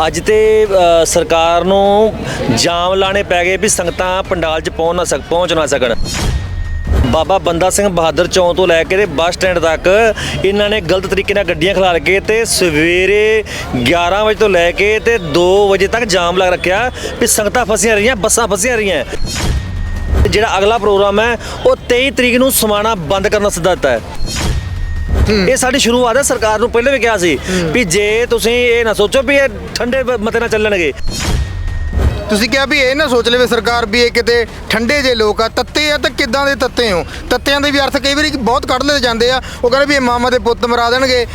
ਅੱਜ ਤੇ ਸਰਕਾਰ ਨੂੰ ਜਾਮ ਲਾਣੇ ਪੈ ਗਏ ਵੀ ਸੰਗਤਾਂ ਪੰਡਾਲ 'ਚ ਪਹੁੰਚ ਨਾ ਸਕ, ਪਹੁੰਚ ਨਾ ਸਕਣ। ਬਾਬਾ ਬੰਦਾ ਸਿੰਘ ਬਹਾਦਰ ਚੌਂਕ ਤੋਂ ਲੈ ਕੇ ਤੇ ਬੱਸ ਸਟੈਂਡ ਤੱਕ ਇਹਨਾਂ ਨੇ ਗਲਤ ਤਰੀਕੇ ਨਾਲ ਗੱਡੀਆਂ ਖਿਲਾਰ ਕੇ ਤੇ ਸਵੇਰੇ 11 ਵਜੇ ਤੋਂ ਲੈ ਕੇ ਤੇ 2 ਵਜੇ ਤੱਕ ਜਾਮ ਲਾ ਰੱਖਿਆ ਵੀ ਸੰਗਤਾਂ ਫਸੀਆਂ ਰਹੀਆਂ, ਬੱਸਾਂ ਫਸੀਆਂ ਰਹੀਆਂ। ਜਿਹੜਾ ਅਗਲਾ ਪ੍ਰੋਗਰਾਮ ਹੈ, ਉਹ 23 ਤਰੀਕ ਨੂੰ ਸਮਾਣਾ ਬੰਦ ਕਰਨ ਦਾ ਸੱਦਾ ਦਿੱਤਾ ਹੈ। ਇਹ ਸਾਡੀ ਸ਼ੁਰੂਆਤ ਹੈ ਸਰਕਾਰ ਨੂੰ ਪਹਿਲੇ ਵੀ ਕਿਹਾ ਸੀ ਵੀ ਜੇ ਤੁਸੀਂ ਇਹ ਨਾ ਸੋਚੋ ਵੀ ਇਹ ਠੰਡੇ ਮਤੇ ਨਾਲ ਚੱਲਣਗੇ। ਤੁਸੀਂ ਕਿਹਾ ਵੀ ਇਹ ਨਾ ਸੋਚ ਲਵੇ ਸਰਕਾਰ ਵੀ ਇਹ ਕਿਤੇ ਠੰਡੇ ਜੇ ਲੋਕ ਆ ਤੱਤੇ ਆ ਤਾਂ ਕਿੱਦਾਂ ਦੇ ਤੱਤੇ ਹੋ? ਤੱਤਿਆਂ ਦੇ ਵੀ ਅਰਥ ਕਈ ਵਾਰੀ ਬਹੁਤ ਕੱਢ ਲਏ ਜਾਂਦੇ ਆ। ਉਹ ਕਹਿੰਦੇ ਵੀ ਇਹ ਮਾਮਾ ਦੇ ਪੁੱਤ ਮਰਾ ਦੇਣਗੇ।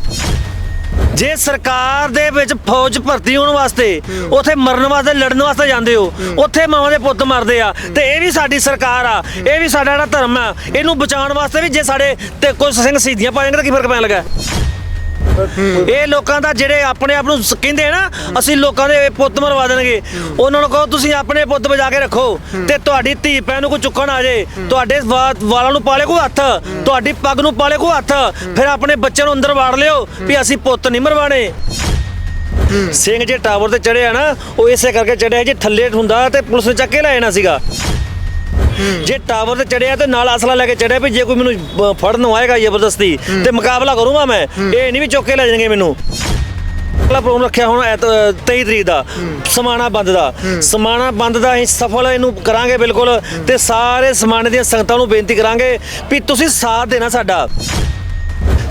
ਜੇ ਸਰਕਾਰ ਦੇ ਵਿੱਚ ਫੌਜ ਭਰਤੀ ਹੋਣ ਵਾਸਤੇ ਉਥੇ ਮਰਨ ਵਾਸਤੇ ਲੜਨ ਵਾਸਤੇ ਜਾਂਦੇ ਹੋ ਉੱਥੇ ਮਾਵਾਂ ਦੇ ਪੁੱਤ ਮਰਦੇ ਆ ਤੇ ਇਹ ਵੀ ਸਾਡੀ ਸਰਕਾਰ ਆ ਇਹ ਵੀ ਸਾਡਾ ਜਿਹੜਾ ਧਰਮ ਆ ਇਹਨੂੰ ਬਚਾਉਣ ਵਾਸਤੇ ਵੀ ਜੇ ਸਾਡੇ ਤੇ ਕੁਝ ਸਿੰਘ ਸ਼ਹੀਦੀਆਂ ਪਾ ਜਾਣਗੇ ਤਾਂ ਕੀ ਫ਼ਰਕ ਪੈਣ ਲੱਗਾ? ਇਹ ਲੋਕਾਂ ਦਾ ਜਿਹੜੇ ਆਪਣੇ ਆਪ ਨੂੰ ਕਹਿੰਦੇ ਆ ਨਾ ਅਸੀਂ ਲੋਕਾਂ ਦੇ ਪੁੱਤ ਮਰਵਾ ਦੇਣਗੇ। ਉਹਨਾਂ ਨੂੰ ਕਹੋ ਤੁਸੀਂ ਆਪਣੇ ਪੁੱਤ ਬਚਾ ਕੇ ਰੱਖੋ ਤੇ ਤੁਹਾਡੀ ਧੀ ਭੈਣ ਨੂੰ ਕੋਈ ਚੁੱਕਣ ਆ ਜੇ ਤੁਹਾਡੇ ਵਾਲਾਂ ਨੂੰ ਪਾਲੇ ਕੋ ਹੱਥ ਤੁਹਾਡੀ ਪੱਗ ਨੂੰ ਪਾਲੇ ਕੋ ਹੱਥ ਫਿਰ ਆਪਣੇ ਬੱਚਿਆਂ ਨੂੰ ਅੰਦਰ ਵਾੜ ਲਿਓ ਵੀ ਅਸੀਂ ਪੁੱਤ ਨਹੀਂ ਮਰਵਾਣੇ ਸਿੰਘ ਜੇ ਟਾਵਰ ਤੇ ਚੜਿਆ ਨਾ ਉਹ ਇਸੇ ਕਰਕੇ ਚੜਿਆ ਜੇ ਥੱਲੇ ਹੁੰਦਾ ਤੇ ਪੁਲਿਸ ਨੇ ਚੱਕ ਕੇ ਲੈ ਜਾਣਾ ਸੀਗਾ। ਜੇ ਟਾਵਰ ਤੇ ਚੜਿਆ ਤੇ ਨਾਲ ਅਸਲਾ ਲੈ ਕੇ ਚੜਿਆ ਵੀ ਜੇ ਕੋਈ ਮੈਨੂੰ ਫੜਨ ਆਏਗਾ ਜ਼ਬਰਦਸਤੀ ਤੇ ਮੁਕਾਬਲਾ ਕਰੂੰਗਾ ਮੈਂ। ਇਹ ਨਹੀਂ ਵੀ ਚੁੱਕ ਕੇ ਲੈ ਜਾਣਗੇ ਮੈਨੂੰ। ਅਗਲਾ ਪ੍ਰੋਗਰਾਮ ਰੱਖਿਆ ਹੁਣ ਐਤ 23 ਤਰੀਕ ਦਾ। ਸਮਾਣਾ ਬੰਦ ਦਾ। ਸਮਾਣਾ ਬੰਦ ਦਾ ਅਸੀਂ ਸਫਲ ਇਹਨੂੰ ਕਰਾਂਗੇ ਬਿਲਕੁਲ ਤੇ ਸਾਰੇ ਸਮਾਣੇ ਦੀਆਂ ਸੰਗਤਾਂ ਨੂੰ ਬੇਨਤੀ ਕਰਾਂਗੇ ਵੀ ਤੁਸੀਂ ਸਾਥ ਦੇਣਾ ਸਾਡਾ।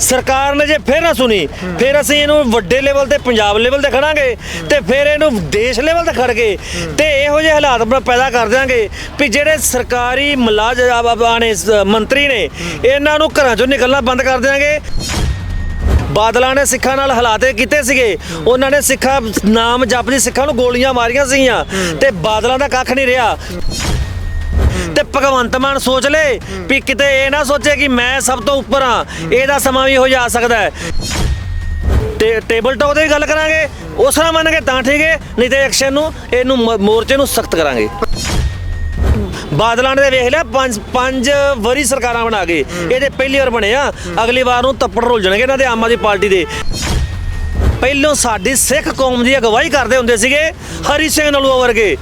ਸਰਕਾਰ ਨੇ ਜੇ ਫਿਰ ਨਾ ਸੁਣੀ, ਫਿਰ ਅਸੀਂ ਇਹਨੂੰ ਵੱਡੇ ਲੈਵਲ ਤੇ, ਪੰਜਾਬ ਲੈਵਲ ਤੇ ਖੜਾਂਗੇ ਤੇ ਫਿਰ ਇਹਨੂੰ ਦੇਸ਼ ਲੈਵਲ ਤੇ ਖੜ ਕੇ ਤੇ ਇਹੋ ਜਿਹੇ ਹਾਲਾਤ ਬ- ਪੈਦਾ ਕਰ ਦਿਆਂਗੇ ਵੀ ਜਿਹੜੇ ਸਰਕਾਰੀ ਮੁਲਾਜ਼ਮ ਨੇ, ਸ- ਮੰਤਰੀ ਨੇ, ਇਹਨਾਂ ਨੂੰ ਘਰਾਂ ਚੋਂ ਨਿਕਲਣਾ ਬੰਦ ਕਰ ਦਿਆਂਗੇ। ਬਾਦਲਾਂ ਨੇ ਸਿੱਖਾਂ ਨਾਲ ਹਾਲਾਤ ਕੀਤੇ ਸੀਗੇ, ਉਹਨਾਂ ਨੇ ਸਿੱਖਾਂ, ਨਾਮ ਜਪਦੀ ਸਿੱਖਾਂ ਨੂੰ ਗੋਲੀਆਂ ਮਾਰੀਆਂ ਸੀਗੀਆਂ ਤੇ ਬਾਦਲਾਂ ਦਾ ਕੱਖ ਨਹੀਂ ਰਿਹਾ। ਤੇ ਭਗਵੰਤ ਮਾਨ ਸੋਚ ਲੇ ਵੀ ਕਿਤੇ ਇਹ ਨਾ ਸੋਚੇ ਕਿ ਮੈਂ ਸਭ ਤੋਂ ਉੱਪਰ ਆ ਇਹਦਾ ਸਮਾਂ ਵੀ ਹੋ ਜਾ ਸਕਦਾ ਹੈ। ਤੇ ਟੇਬਲ ਟਾਕ ਤੇ ਵੀ ਗੱਲ ਕਰਾਂਗੇ ਉਸ ਨਾਲ ਮੰਨਾਂਗੇ ਤਾਂ ਠੀਕ ਹੈ ਨਹੀਂ ਤੇ ਐਕਸ਼ਨ ਨੂੰ ਇਹਨੂੰ ਮ- ਮੋਰਚੇ ਨੂੰ ਸਖਤ ਕਰਾਂਗੇ। ਬਾਦਲਾਂ ਨੇ ਵੇਖ ਲਿਆ ਪੰਜ ਪੰਜ ਵਾਰੀ ਸਰਕਾਰਾਂ ਬਣਾ ਗਏ ਇਹਦੇ ਪਹਿਲੀ ਵਾਰ ਬਣੇ ਆ ਅਗਲੀ ਵਾਰ ਨੂੰ ਤੱਪੜ ਰੁੱਲ ਜਾਣਗੇ ਇਹਨਾਂ ਦੇ ਆਮ ਆਦਮੀ ਪਾਰਟੀ ਦੇ। ਪਹਿਲੋਂ ਸਾਡੀ ਸਿੱਖ ਕੌਮ ਦੀ ਅਗਵਾਈ ਕਰਦੇ ਹੁੰਦੇ ਸੀਗੇ ਹਰੀ ਸਿੰਘ ਨਲੂਆ ਵਰਗੇ।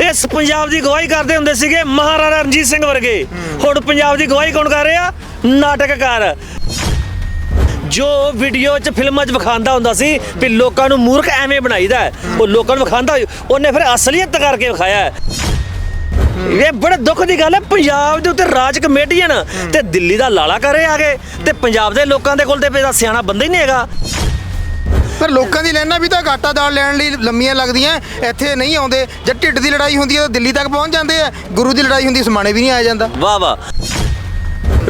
ਇਸ ਪੰਜਾਬ ਦੀ ਅਗਵਾਈ ਕਰਦੇ ਹੁੰਦੇ ਸੀਗੇ ਮਹਾਰਾਜਾ ਰਣਜੀਤ ਸਿੰਘ ਵਰਗੇ। ਹੁਣ ਪੰਜਾਬ ਦੀ ਅਗਵਾਈ ਕੌਣ ਕਰ ਰਿਹਾ? ਨਾਟਕਕਾਰ। ਜੋ ਵੀਡੀਓ 'ਚ ਫਿਲਮਾਂ 'ਚ ਵਿਖਾਉਂਦਾ ਹੁੰਦਾ ਸੀ ਵੀ ਲੋਕਾਂ ਨੂੰ ਮੂਰਖ ਐਵੇਂ ਬਣਾਈਦਾ। ਉਹ ਲੋਕਾਂ ਨੂੰ ਵਿਖਾਉਂਦਾ ਉਹਨੇ ਫਿਰ ਅਸਲੀਅਤ ਕਰਕੇ ਵਿਖਾਇਆ। ਇਹ ਬੜੇ ਦੁੱਖ ਦੀ ਗੱਲ ਹੈ। ਪੰਜਾਬ ਦੇ ਉੱਤੇ ਰਾਜ ਕਮੇਟੀਆਂ ਤੇ ਦਿੱਲੀ ਦਾ ਲਾਲਾ ਕਰੇ ਆ ਗਏ। ਤੇ ਪੰਜਾਬ ਦੇ ਲੋਕਾਂ ਦੇ ਕੋਲ ਤੇ ਇਹਦਾ ਸਿਆਣਾ ਬੰਦਾ ਹੀ ਨਹੀਂ ਹੈਗਾ। ਪਰ ਲੋਕਾਂ ਦੀ ਲਾਈਨਾਂ ਵੀ ਤਾਂ ਗਾਟਾ ਦਾਲ ਲੈਣ ਲਈ ਲੰਮੀਆਂ ਲੱਗਦੀਆਂ ਇੱਥੇ ਨਹੀਂ ਆਉਂਦੇ। ਜਦ ਢਿੱਡ ਦੀ ਲੜਾਈ ਹੁੰਦੀ ਹੈ ਤਾਂ ਦਿੱਲੀ ਤੱਕ ਪਹੁੰਚ ਜਾਂਦੇ ਆ। ਗੁਰੂ ਦੀ ਲੜਾਈ ਹੁੰਦੀ ਸਮਾਣੇ ਵੀ ਨਹੀਂ ਆਇਆ ਜਾਂਦਾ। ਵਾਹ ਵਾਹ।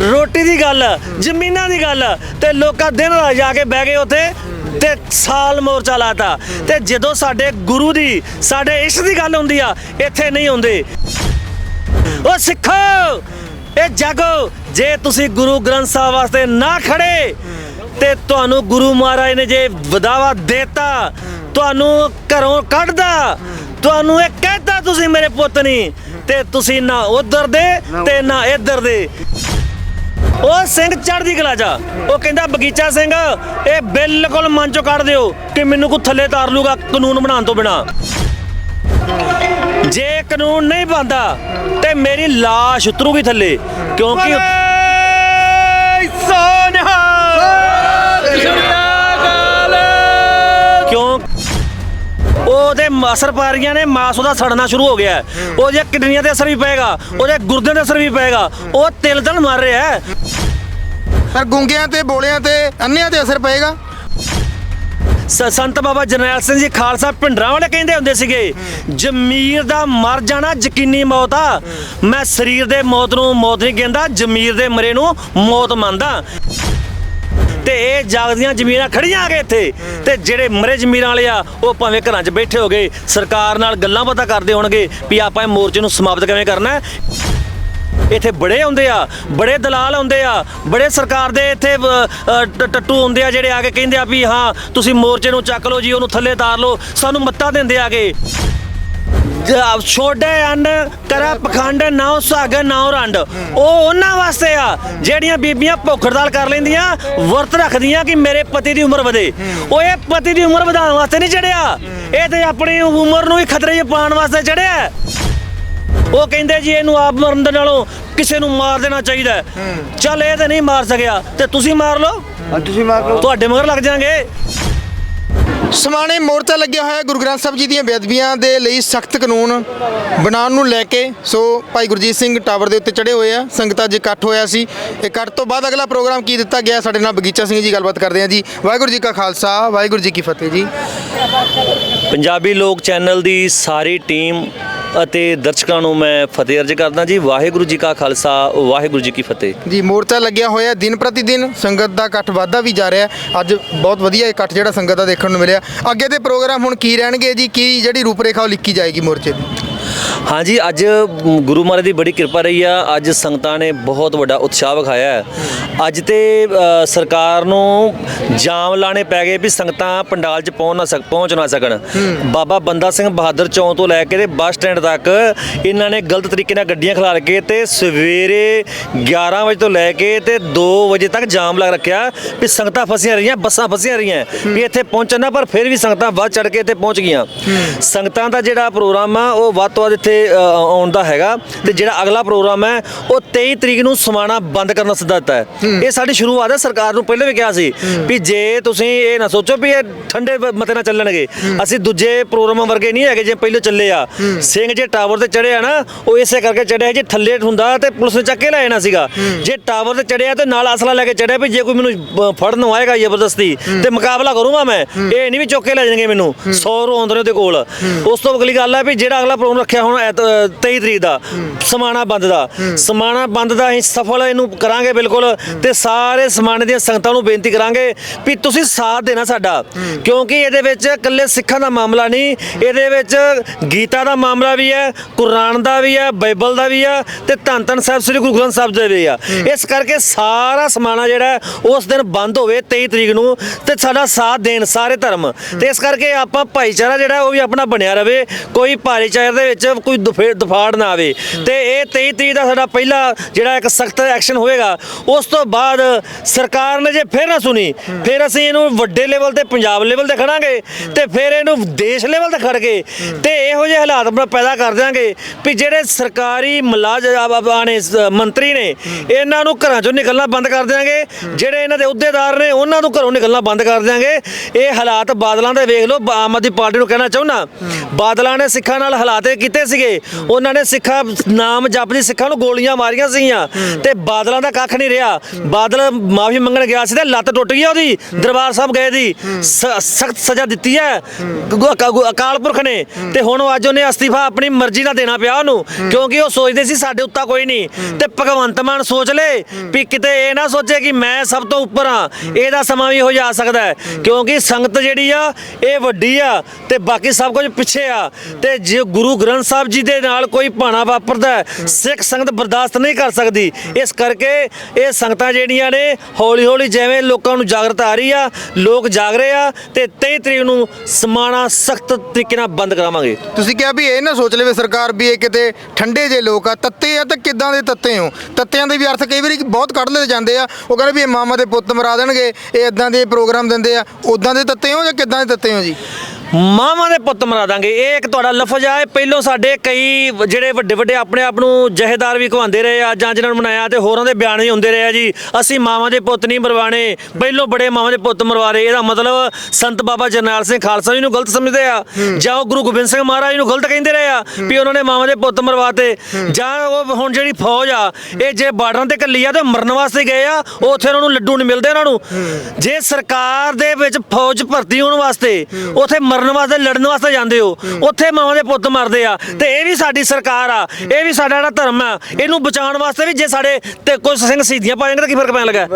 ਰੋਟੀ ਦੀ ਗੱਲ ਜ਼ਮੀਨਾਂ ਦੀ ਗੱਲ ਤੇ ਲੋਕਾਂ ਦਿਨ ਰਾਤ ਜਾ ਕੇ ਬਹਿ ਗਏ ਉੱਥੇ ਤੇ ਸਾਲ ਮੋਰਚਾ ਲਾਤਾ। ਤੇ ਜਦੋਂ ਸਾਡੇ ਗੁਰੂ ਦੀ ਸਾਡੇ ਇਸ਼ਕ ਦੀ ਗੱਲ ਹੁੰਦੀ ਆ ਇੱਥੇ ਨਹੀਂ ਹੁੰਦੇ। ਉਹ ਸਿੱਖੋ ਇਹ ਜਾਗੋ ਜੇ ਤੁਸੀਂ ਗੁਰੂ ਗ੍ਰੰਥ ਸਾਹਿਬ ਵਾਸਤੇ ਨਾ ਖੜੇ ਤੇ ਤੁਹਾਨੂੰ ਗੁਰੂ ਮਹਾਰਾਜ ਨੇ ਜੇ ਵਧਾਵਾ ਦੇਤਾ ਤੁਹਾਨੂੰ ਘਰੋਂ ਕੱਢਦਾ। ਤੁਹਾਨੂੰ ਇਹ ਕਹਿਤਾ ਤੁਸੀਂ ਮੇਰੇ ਪੁੱਤ ਨਹੀਂ ਤੇ ਤੁਸੀਂ ਨਾ ਉਧਰ ਦੇ ਤੇ ਨਾ ਇੱਧਰ ਦੇ। ਉਹ ਸਿੰਘ ਚੜ੍ਹਦੀ ਕਲਾ ਜਾ ਉਹ ਕਹਿੰਦਾ ਬਗੀਚਾ ਸਿੰਘ ਇਹ ਬਿਲਕੁਲ ਮਨ ਚੋਂ ਕੱਢ ਦਿਓ ਕਿ ਮੈਨੂੰ ਕੋ ਥੱਲੇ ਤਾਰ ਲੂਗਾ ਕਾਨੂੰਨ ਬਣਾਉਣ ਤੋਂ ਬਿਨਾ। ਜੇ ਕਾਨੂੰਨ ਨਹੀਂ ਬੰਦਾ ਤੇ ਮੇਰੀ ਲਾਸ਼ ਉਤਰੂਗੀ ਥੱਲੇ ਕਿਉਂਕਿ ਕਿਉਂ? ਉਹਦੇ ਅਸਰ ਪਾ ਰਹੀਆਂ ਨੇ ਮਾਸ ਉਹਦਾ ਸੜਨਾ ਸ਼ੁਰੂ ਹੋ ਗਿਆ। ਉਹਦੇ ਕਿਡਨੀਆਂ ਤੇ ਅਸਰ ਵੀ ਪਏਗਾ ਉਹਦੇ ਗੁਰਦਿਆਂ ਤੇ ਅਸਰ ਵੀ ਪਏਗਾ ਉਹ ਤਿਲ ਤਲ ਮਰ ਰਿਹਾ ਹੈ। ਪਰ ਗੁੰਗਿਆਂ ਤੇ ਬੋਲਿਆਂ ਤੇ ਅੰਨਿਆਂ ਤੇ ਅਸਰ ਪਏਗਾ? ਸ- ਸੰਤ ਬਾਬਾ ਜਰਨੈਲ ਸਿੰਘ ਜੀ ਖਾਲਸਾ ਪਿੰਡਰਾਂ ਵਾਲੇ ਕਹਿੰਦੇ ਹੁੰਦੇ ਸੀਗੇ ਜ਼ਮੀਰ ਦਾ ਮਰ ਜਾਣਾ ਯਕੀਨੀ ਮੌਤ ਆ। ਮੈਂ ਸਰੀਰ ਦੇ ਮੌਤ ਨੂੰ ਮੌਤ ਨਹੀਂ ਕਹਿੰਦਾ ਜ਼ਮੀਰ ਦੇ ਮਰੇ ਨੂੰ ਮੌਤ ਮੰਨਦਾ। ਤੇ ਇਹ ਜਾਗਦੀਆਂ ਜ਼ਮੀਨਾਂ ਖੜੀਆਂ ਆ ਕੇ ਇੱਥੇ। ਤੇ ਜਿਹੜੇ ਮਰੇ ਜ਼ਮੀਰਾਂ ਵਾਲੇ ਆ, ਉਹ ਭਾਵੇਂ ਘਰਾਂ 'ਚ ਬੈਠੇ ਹੋਗੇ, ਸਰਕਾਰ ਨਾਲ ਗੱਲਾਂ ਬਾਤਾਂ ਕਰਦੇ ਹੋਣਗੇ ਵੀ ਆਪਾਂ ਇਹ ਮੋਰਚੇ ਨੂੰ ਸਮਾਪਤ ਕਿਵੇਂ ਕਰਨਾ ਹੈ। ਇੱਥੇ ਬੜੇ ਆਉਂਦੇ ਆ, ਬੜੇ ਦਲਾਲ ਆਉਂਦੇ ਆ, ਬੜੇ ਸਰਕਾਰ ਦੇ ਇੱਥੇ ਟੱਟੂ ਹੁੰਦੇ ਆ ਜਿਹੜੇ ਆ ਕੇ ਕਹਿੰਦੇ ਆ ਵੀ ਹਾਂ, ਤੁਸੀਂ ਮੋਰਚੇ ਨੂੰ ਚੱਕ ਲਓ ਜੀ, ਉਹਨੂੰ ਥੱਲੇ ਤਾਰ ਲਓ, ਸਾਨੂੰ ਮੱਤਾ ਦਿੰਦੇ ਆਗੇ ਜ- ਛੋਡੇ ਅੰਨ ਕਰਾ ਪਖੰਡ ਨਾਉ ਸੁਹਾਗ ਨਾਉ ਰੰਡ। ਉਹ ਉਹਨਾਂ ਵਾਸਤੇ ਆ ਜਿਹੜੀਆਂ ਬੀਬੀਆਂ ਭੁੱਖ ਹੜਤਾਲ ਕਰ ਲੈਂਦੀਆਂ ਵਰਤ ਰੱਖਦੀਆਂ ਕਿ ਮੇਰੇ ਪਤੀ ਦੀ ਉਮਰ ਵਧੇ। ਉਹ ਇਹ ਪਤੀ ਦੀ ਉਮਰ ਵਧਾਉਣ ਵਾਸਤੇ ਨਹੀਂ ਚੜਿਆ। ਇਹ ਤੇ ਆਪਣੀ ਉਮਰ ਨੂੰ ਹੀ ਖਤਰੇ 'ਚ ਪਾਉਣ ਵਾਸਤੇ ਚੜਿਆ ਉਹ ਕਹਿੰਦੇ ਜੀ ਇਹਨੂੰ ਆਪ ਮਰਨ ਦੇ ਨਾਲੋਂ ਕਿਸੇ ਨੂੰ ਮਾਰ ਦੇਣਾ ਚਾਹੀਦਾ। ਚੱਲ ਇਹ ਤੇ ਨਹੀਂ ਮਾਰ ਸਕਿਆ। ਤੇ ਤੁਸੀਂ ਮਾਰ ਲਓ। ਤੁਸੀਂ ਮਾਰ ਲਓ। ਤੁਹਾਡੇ ਮਗਰ ਲੱਗ ਜਾਾਂਗੇ। ਸਮਾਣੇ ਮੋਰਚਾ ਲੱਗਿਆ ਹੋਇਆ ਗੁਰੂ ਗ੍ਰੰਥ ਸਾਹਿਬ ਜੀ ਦੀਆਂ ਬੇਅਦਬੀਆਂ ਦੇ ਲਈ ਸਖਤ ਕਾਨੂੰਨ ਬਣਾਉਣ ਨੂੰ ਲੈ ਕੇ, ਸੋ ਭਾਈ ਗੁਰਜੀਤ ਸਿੰਘ ਟਾਵਰ ਦੇ ਉੱਤੇ ਚੜੇ ਹੋਏ ਆ। ਸੰਗਤਾਂ 'ਚ ਇਕੱਠ ਹੋਇਆ ਸੀ। ਇਕੱਠ ਤੋਂ ਬਾਅਦ ਅਗਲਾ ਪ੍ਰੋਗਰਾਮ ਕੀ ਦਿੱਤਾ ਗਿਆ, ਸਾਡੇ ਨਾਲ ਬਗੀਚਾ ਸਿੰਘ ਜੀ ਗੱਲਬਾਤ ਕਰਦੇ ਆ ਜੀ। ਵਾਹਿਗੁਰੂ ਜੀ ਕਾ ਖਾਲਸਾ, ਵਾਹਿਗੁਰੂ ਜੀ ਕੀ ਫਤਿਹ ਜੀ। ਪੰਜਾਬੀ ਲੋਕ ਚੈਨਲ ਦੀ ਸਾਰੀ ਟੀਮ ਅਤੇ ਦਰਸ਼ਕਾਂ ਨੂੰ ਮੈਂ ਫਤਿਹ ਅਰਜ਼ ਕਰਦਾ ਜੀ, ਵਾਹਿਗੁਰੂ ਜੀ ਕਾ ਖਾਲਸਾ, ਵਾਹਿਗੁਰੂ ਜੀ ਕੀ ਫਤਿਹ। ਜੀ, ਮੋਰਚਾ ਲੱਗਿਆ ਹੋਇਆ, ਦਿਨ ਪ੍ਰਤੀ ਦਿਨ ਸੰਗਤ ਦਾ ਇਕੱਠ ਵੱਧਦਾ ਵੀ ਜਾ ਰਿਹਾ। ਅੱਜ ਬਹੁਤ ਵਧੀਆ ਇਕੱਠ ਜਿਹੜਾ ਸੰਗਤ ਦਾ ਦੇਖਣ ਨੂੰ ਮਿਲਿਆ। ਅੱਗੇ ਦੇ ਪ੍ਰੋਗਰਾਮ ਹੁਣ ਕੀ ਰਹਿਣਗੇ ਜੀ? ਕੀ ਜਿਹੜੀ ਰੂਪਰੇਖਾ ਉਹ ਲਿਖੀ ਜਾਏਗੀ ਮੋਰਚੇ ਦੀ? ਹਾਂਜੀ ਅੱਜ ਗੁਰੂ ਮਹਾਰਾਜ ਦੀ ਬੜੀ ਕਿਰਪਾ ਰਹੀ ਆ। ਅੱਜ ਸੰਗਤਾਂ ਨੇ ਬਹੁਤ ਵੱਡਾ ਉਤਸ਼ਾਹ ਵਿਖਾਇਆ ਹੈ। ਅੱਜ ਤੇ ਸਰਕਾਰ ਨੂੰ ਜਾਮ ਲਾਣੇ ਪੈ ਗਏ ਵੀ ਸੰਗਤਾਂ ਪੰਡਾਲ 'ਚ ਪਹੁੰਚ ਨਾ ਸਕ ਪਹੁੰਚ ਨਾ ਸਕਣ। ਬਾਬਾ ਬੰਦਾ ਸਿੰਘ ਬਹਾਦਰ ਚੌਂਕ ਤੋਂ ਲੈ ਕੇ ਤੇ ਬੱਸ ਸਟੈਂਡ ਤੱਕ ਇਹਨਾਂ ਨੇ ਗਲਤ ਤਰੀਕੇ ਨਾਲ ਗੱਡੀਆਂ ਖਿਲਾਰ ਕੇ ਤੇ ਸਵੇਰੇ 11 ਵਜੇ ਤੋਂ ਲੈ ਕੇ ਤੇ 2 ਵਜੇ ਤੱਕ ਜਾਮ ਲਾ ਰੱਖਿਆ ਵੀ ਸੰਗਤਾਂ ਫਸੀਆਂ ਰਹੀਆਂ ਬੱਸਾਂ ਫਸੀਆਂ ਰਹੀਆਂ। ਵੀ ਇੱਥੇ ਪਹੁੰਚਣ ਪਰ ਫਿਰ ਵੀ ਸੰਗਤਾਂ ਵੱਧ ਚੜ ਕੇ ਇੱਥੇ ਪਹੁੰਚ ਗਈਆਂ। ਸੰਗਤਾਂ ਦਾ ਜਿਹੜਾ ਪ੍ਰੋਗਰਾਮ ਆ ਉਹ ਵੱਧ ਤੋਂ ਵੱਧ ਇੱਥੇ ਅ, ਆਉਣ ਦਾ ਹੈਗਾ ਤੇ ਜਿਹੜਾ ਅਗਲਾ ਪ੍ਰੋਗਰਾਮ ਹੈ ਉਹ 23 ਤਰੀਕ ਨੂੰ ਸਮਾਣਾ ਬੰਦ ਕਰਨਾ ਸਿੱਧਾ ਦਿੱਤਾ ਹੈ। ਇਹ ਸਾਡੀ ਸ਼ੁਰੂਆਤ ਹੈ ਸਰਕਾਰ ਨੂੰ ਪਹਿਲਾਂ ਵੀ ਕਿਹਾ ਸੀ ਵੀ ਜੇ ਤੁਸੀਂ ਇਹ ਨਾ ਸੋਚੋ ਵੀ ਇਹ ਠੰਡੇ ਮਤੇ ਨਾਲ ਚੱਲਣਗੇ। ਅਸੀਂ ਦੂਜੇ ਪ੍ਰੋਗਰਾਮਾਂ ਵਰਗੇ ਨਹੀਂ ਹੈਗੇ ਜੇ ਪਹਿਲਾਂ ਚੱਲੇ ਆ। ਸਿੰਘ ਜੇ ਟਾਵਰ ਤੇ ਚੜਿਆ ਨਾ ਉਹ ਇਸੇ ਕਰਕੇ ਚੜਿਆ ਜੇ ਥੱਲੇ ਹੁੰਦਾ ਤੇ ਪੁਲਿਸ ਨੇ ਚੱਕ ਕੇ ਲੈ ਜਾਣਾ ਸੀਗਾ। ਜੇ ਟਾਵਰ ਤੇ ਚੜਿਆ ਤੇ ਨਾਲ ਅਸਲਾ ਲੈ ਕੇ ਚੜਿਆ ਵੀ ਜੇ ਕੋਈ ਮੈਨੂੰ ਬ- ਫੜਨ ਨੂੰ ਆਏਗਾ ਜ਼ਬਰਦਸਤੀ ਤੇ ਮੁਕਾਬਲਾ ਕਰੂੰਗਾ ਮੈਂ। ਇਹ ਨਹੀਂ ਵੀ ਚੁੱਕ ਕੇ ਲੈ ਜਾਣਗੇ ਮੈਨੂੰ। 100 ਰੋ ਆਉਂਦੇ ਨੇ ਉਹਦੇ ਕੋਲ ਉਸ ਤੋਂ ਅਗਲੀ ਗੱਲ ਹੈ ਵੀ ਜਿਹੜਾ ਅਗਲਾ ਪ੍ਰੋਗਰਾਮ ਰੱਖਿਆ ਹੁਣ ਐਤ- 23 ਤਰੀਕ ਦਾ। ਸਮਾਣਾ ਬੰਦ ਦਾ। ਸਮਾਣਾ ਬੰਦ ਦਾ ਅਸੀਂ ਸਫਲ ਇਹਨੂੰ ਕਰਾਂਗੇ ਬਿਲਕੁਲ ਤੇ ਸਾਰੇ ਸਮਾਣੇ ਦੀਆਂ ਸੰਗਤਾਂ ਨੂੰ ਬੇਨਤੀ ਕਰਾਂਗੇ ਵੀ ਤੁਸੀਂ ਸਾਥ ਦੇਣਾ ਸਾਡਾ। ਕਿਉਂਕਿ ਇਹਦੇ ਵਿੱਚ ਇਕੱਲੇ ਸਿੱਖਾਂ ਦਾ ਮਾਮਲਾ ਨਹੀਂ ਇਹਦੇ ਵਿੱਚ ਗੀਤਾ ਦਾ ਮਾਮਲਾ ਵੀ ਹੈ ਕੁਰਾਨ ਦਾ ਵੀ ਹੈ ਬਾਈਬਲ ਦਾ ਵੀ ਹੈ ਤੇ ਧੰਨ ਧੰਨ ਸਾਹਿਬ ਸ੍ਰੀ ਗੁਰੂ ਗ੍ਰੰਥ ਸਾਹਿਬ ਦਾ ਵੀ ਆ। ਇਸ ਕਰਕੇ ਸਾਰਾ ਸਮਾਣਾ ਜਿਹੜਾ ਹੈ, ਉਸ ਦਿਨ ਬੰਦ ਹੋਵੇ 23 ਤਰੀਕ ਨੂੰ ਤੇ ਸਾਡਾ ਸਾਥ ਦੇਣ ਸਾਰੇ ਧਰਮ। ਤੇ ਇਸ ਕਰਕੇ ਆਪਾਂ ਭਾਈਚਾਰਾ ਜਿਹੜਾ ਉਹ ਵੀ ਆਪਣਾ ਬਣਿਆ ਰਵੇ ਕੋਈ ਭਾਈਚਾਰੇ ਦੇ ਵਿੱਚ ਕੋਈ ਦੁਫੇ- ਦਫਾੜ ਨਾ ਆਵੇ। ਤੇ ਇਹ 23 ਤਰੀਕ ਦਾ ਸਾਡਾ ਪਹਿਲਾ ਜਿਹੜਾ ਇੱਕ ਸਖਤ ਐਕਸ਼ਨ ਹੋਏਗਾ ਉਸ ਤੋਂ ਬਾਅਦ ਸਰਕਾਰ ਨੇ ਜੇ ਫਿਰ ਨਾ ਸੁਣੀ, ਫਿਰ ਅਸੀਂ ਇਹਨੂੰ ਵੱਡੇ ਲੈਵਲ ਤੇ, ਪੰਜਾਬ ਲੈਵਲ ਤੇ ਖੜਾਂਗੇ ਤੇ ਫਿਰ ਇਹਨੂੰ ਦੇਸ਼ ਲੈਵਲ ਤੇ ਖੜ ਕੇ ਤੇ ਇਹੋ ਜਿਹੇ ਹਾਲਾਤ ਪੈਦਾ ਕਰ ਦਿਆਂਗੇ ਵੀ ਜਿਹੜੇ ਸਰਕਾਰੀ ਮੁਲਾਜ਼ਮਾਂ ਨੇ ਮੰਤਰੀ ਨੇ, ਇਹਨਾਂ ਨੂੰ ਘਰਾਂ ਚੋਂ ਨਿਕਲਣਾ ਬੰਦ ਕਰ ਦਿਆਂਗੇ। ਜਿਹੜੇ ਇਹਨਾਂ ਦੇ ਅਹੁਦੇਦਾਰ ਨੇ, ਉਹਨਾਂ ਨੂੰ ਘਰੋਂ ਨਿਕਲਣਾ ਬੰਦ ਕਰ ਦਿਆਂਗੇ। ਇਹ ਹਾਲਾਤ ਬਾਦਲਾਂ ਦੇ ਵੇਖ ਲਓ ਆਮ ਆਦਮੀ ਪਾਰਟੀ ਨੂੰ ਕਹਿਣਾ ਚਾਹੁੰਦਾ। ਬਾਦਲਾਂ ਨੇ ਸਿੱਖਾਂ ਨਾਲ ਹਾਲਾਤ ਇਹ ਕੀਤੇ ਸੀਗੇ। ਉਹਨਾਂ ਨੇ ਸਿੱਖਾਂ ਨਾਮ ਜਪਦੀ ਸਿੱਖਾਂ ਨੂੰ ਗੋਲੀਆਂ ਮਾਰੀਆਂ ਸੀਗੀਆਂ। ਤੇ ਬਾਦਲਾਂ ਦਾ ਕੱਖ ਨਹੀਂ ਰਿਹਾ। ਬਾਦਲ ਮਾਫੀ ਮੰਗਣ ਗਿਆ ਸੀ ਤੇ ਲੱਤ ਟੁੱਟ ਗਈ ਉਹਦੀ। ਦਰਬਾਰ ਸਾਹਿਬ ਗਏ ਦੀ। ਸਖਤ ਸਜ਼ਾ ਦਿੱਤੀ ਹੈ। ਅਕਾਲ ਪੁਰਖ ਨੇ। ਤੇ ਹੁਣ ਅੱਜ ਉਹਨੇ ਅਸਤੀਫਾ ਆਪਣੀ ਮਰਜ਼ੀ ਨਾਲ ਦੇਣਾ ਪਿਆ ਉਹਨੂੰ। ਕਿਉਂਕਿ ਉਹ ਸੋਚਦੇ ਸੀ ਸਾਡੇ ਉੱਤਾ ਕੋਈ ਨਹੀਂ। ਤੇ ਭਗਵੰਤ ਮਾਨ ਸੋਚ ਲੇ ਵੀ ਕਿਤੇ ਇਹ ਨਾ ਸੋਚੇ ਕਿ ਮੈਂ ਸਭ ਤੋਂ ਉੱਪਰ ਆ ਇਹਦਾ ਸਮਾਂ ਵੀ ਹੋ ਜਾ ਸਕਦਾ ਕਿਉਂਕਿ ਸੰਗਤ ਜਿਹੜੀ ਆ ਇਹ ਵੱਡੀ ਆ ਤੇ ਬਾਕੀ ਸਭ ਕੁਝ ਪਿੱਛੇ ਆ। ਤੇ ਜੇ ਗੁਰੂ ਗ੍ਰੰਥ ਸਾਹਿਬ ਜੀ ਦੇ ਨਾਲ ਕੋਈ ਭਾਣਾ ਵਾਪਰਦਾ ਸਿੱਖ ਸੰਗਤ ਬਰਦਾਸ਼ਤ ਨਹੀਂ ਕਰ ਸਕਦੀ। ਇਸ ਕਰਕੇ ਇਹ ਸੰਗਤਾਂ ਜਿਹੜੀਆਂ ਨੇ ਹੌਲੀ ਹੌਲੀ ਜਿਵੇਂ ਲੋਕਾਂ ਨੂੰ ਜਾਗਰਤ ਆ ਰਹੀ ਆ ਲੋਕ ਜਾਗ ਰਹੇ ਆ ਤੇ 23 ਤਰੀਕ ਨੂੰ ਸਮਾਣਾ ਸਖਤ ਤਰੀਕੇ ਨਾਲ ਬੰਦ ਕਰਾਵਾਂਗੇ। ਤੁਸੀਂ ਕਿਹਾ ਵੀ ਇਹ ਨਾ ਸੋਚ ਲਵੇ ਸਰਕਾਰ ਵੀ ਇਹ ਕਿਤੇ ਠੰਡੇ ਜੇ ਲੋਕ ਆ ਤੱਤੇ ਆ ਤਾਂ ਕਿੱਦਾਂ ਦੇ ਤੱਤੇ ਹੋ? ਤੱਤਿਆਂ ਦੇ ਵੀ ਅਰਥ ਕਈ ਵਾਰੀ ਬਹੁਤ ਕੱਢ ਲਏ ਜਾਂਦੇ ਆ। ਉਹ ਕਹਿੰਦੇ ਵੀ ਇਹ ਮਾਮਾ ਦੇ ਪੁੱਤ ਮਰਾ ਦੇਣਗੇ ਇਹ ਇਦਾਂ ਦੇ ਪ੍ਰੋਗਰਾਮ ਦਿੰਦੇ ਆ। ਉਦਾਂ ਦੇ ਤੱਤੇ ਹੋ ਜਾਂ ਕਿੱਦਾਂ ਦੇ ਤੱਤੇ ਹੋ ਜੀ? ਮਾਵਾਂ ਦੇ ਪੁੱਤ ਮਰਾ ਦਾਂਗੇ। ਇਹ ਇੱਕ ਤੁਹਾਡਾ ਲਫ਼ਜ਼ ਆ ਇਹ ਪਹਿਲੋਂ ਸਾਡੇ ਕਈ ਜਿਹੜੇ ਵੱਡੇ ਵੱਡੇ ਆਪਣੇ ਆਪ ਨੂੰ ਜਹੇਦਾਰ ਵੀ ਕਹਾਉਂਦੇ ਰਹੇ ਆ ਜਾਂ ਜਿਨ੍ਹਾਂ ਨੂੰ ਮਨਾਇਆ ਤੇ ਹੋਰਾਂ ਦੇ ਬਿਆਨ ਵੀ ਹੁੰਦੇ ਰਹੇ ਆ ਜੀ ਅਸੀਂ ਮਾਵਾਂ ਦੇ ਪੁੱਤ ਨਹੀਂ ਮਰਵਾਣੇ ਪਹਿਲੋਂ ਬੜੇ ਮਾਵਾਂ ਦੇ ਪੁੱਤ ਮਰਵਾ ਰਹੇ। ਇਹਦਾ ਮਤਲਬ ਸੰਤ ਬਾਬਾ ਜਰਨੈਲ ਸਿੰਘ ਖਾਲਸਾ ਜੀ ਨੂੰ ਗਲਤ ਸਮਝਦੇ ਆ ਜਾਂ ਉਹ ਗੁਰੂ ਗੋਬਿੰਦ ਸਿੰਘ ਮਹਾਰਾਜ ਨੂੰ ਗਲਤ ਕਹਿੰਦੇ ਰਹੇ ਆ ਵੀ ਉਹਨਾਂ ਨੇ ਮਾਵਾਂ ਦੇ ਪੁੱਤ ਮਰਵਾਤੇ। ਜਾਂ ਉਹ ਹੁਣ ਜਿਹੜੀ ਫੌਜ ਆ ਇਹ ਜੇ ਬਾਰਡਰਾਂ ਤੇ ਕੱਲੀ ਆ ਤੇ ਮਰਨ ਵਾਸਤੇ ਗਏ ਆ ਉਹ ਉੱਥੇ ਉਹਨਾਂ ਨੂੰ ਲੱਡੂ ਨਹੀਂ ਮਿਲਦੇ ਉਹਨਾਂ ਨੂੰ। ਜੇ ਸਰਕਾਰ ਦੇ ਵਿੱਚ ਫੌਜ ਭਰਤੀ ਹੋਣ ਵਾਸਤੇ ਉੱਥੇ ਮਰਨ ਵਾਸਤੇ ਲੜਨ ਵਾਸਤੇ ਜਾਂਦੇ ਹੋ। ਉੱਥੇ ਮਾਵਾਂ ਦੇ ਪੁੱਤ ਮਰਦੇ ਆ। ਤੇ ਇਹ ਵੀ ਸਾਡੀ ਸਰਕਾਰ ਆ। ਇਹ ਵੀ ਸਾਡਾ ਜਿਹੜਾ ਧਰਮ ਆ ਇਹਨੂੰ ਬਚਾਉਣ ਵਾਸਤੇ ਵੀ ਜੇ ਸਾਡੇ ਤੇ ਕੋਈ ਸਿੰਘ ਸ਼ਹੀਦੀਆਂ ਪਾ ਜਾਣਗੇ ਤਾਂ ਕੀ ਫ਼ਰਕ ਪੈਣ ਲੱਗਾ?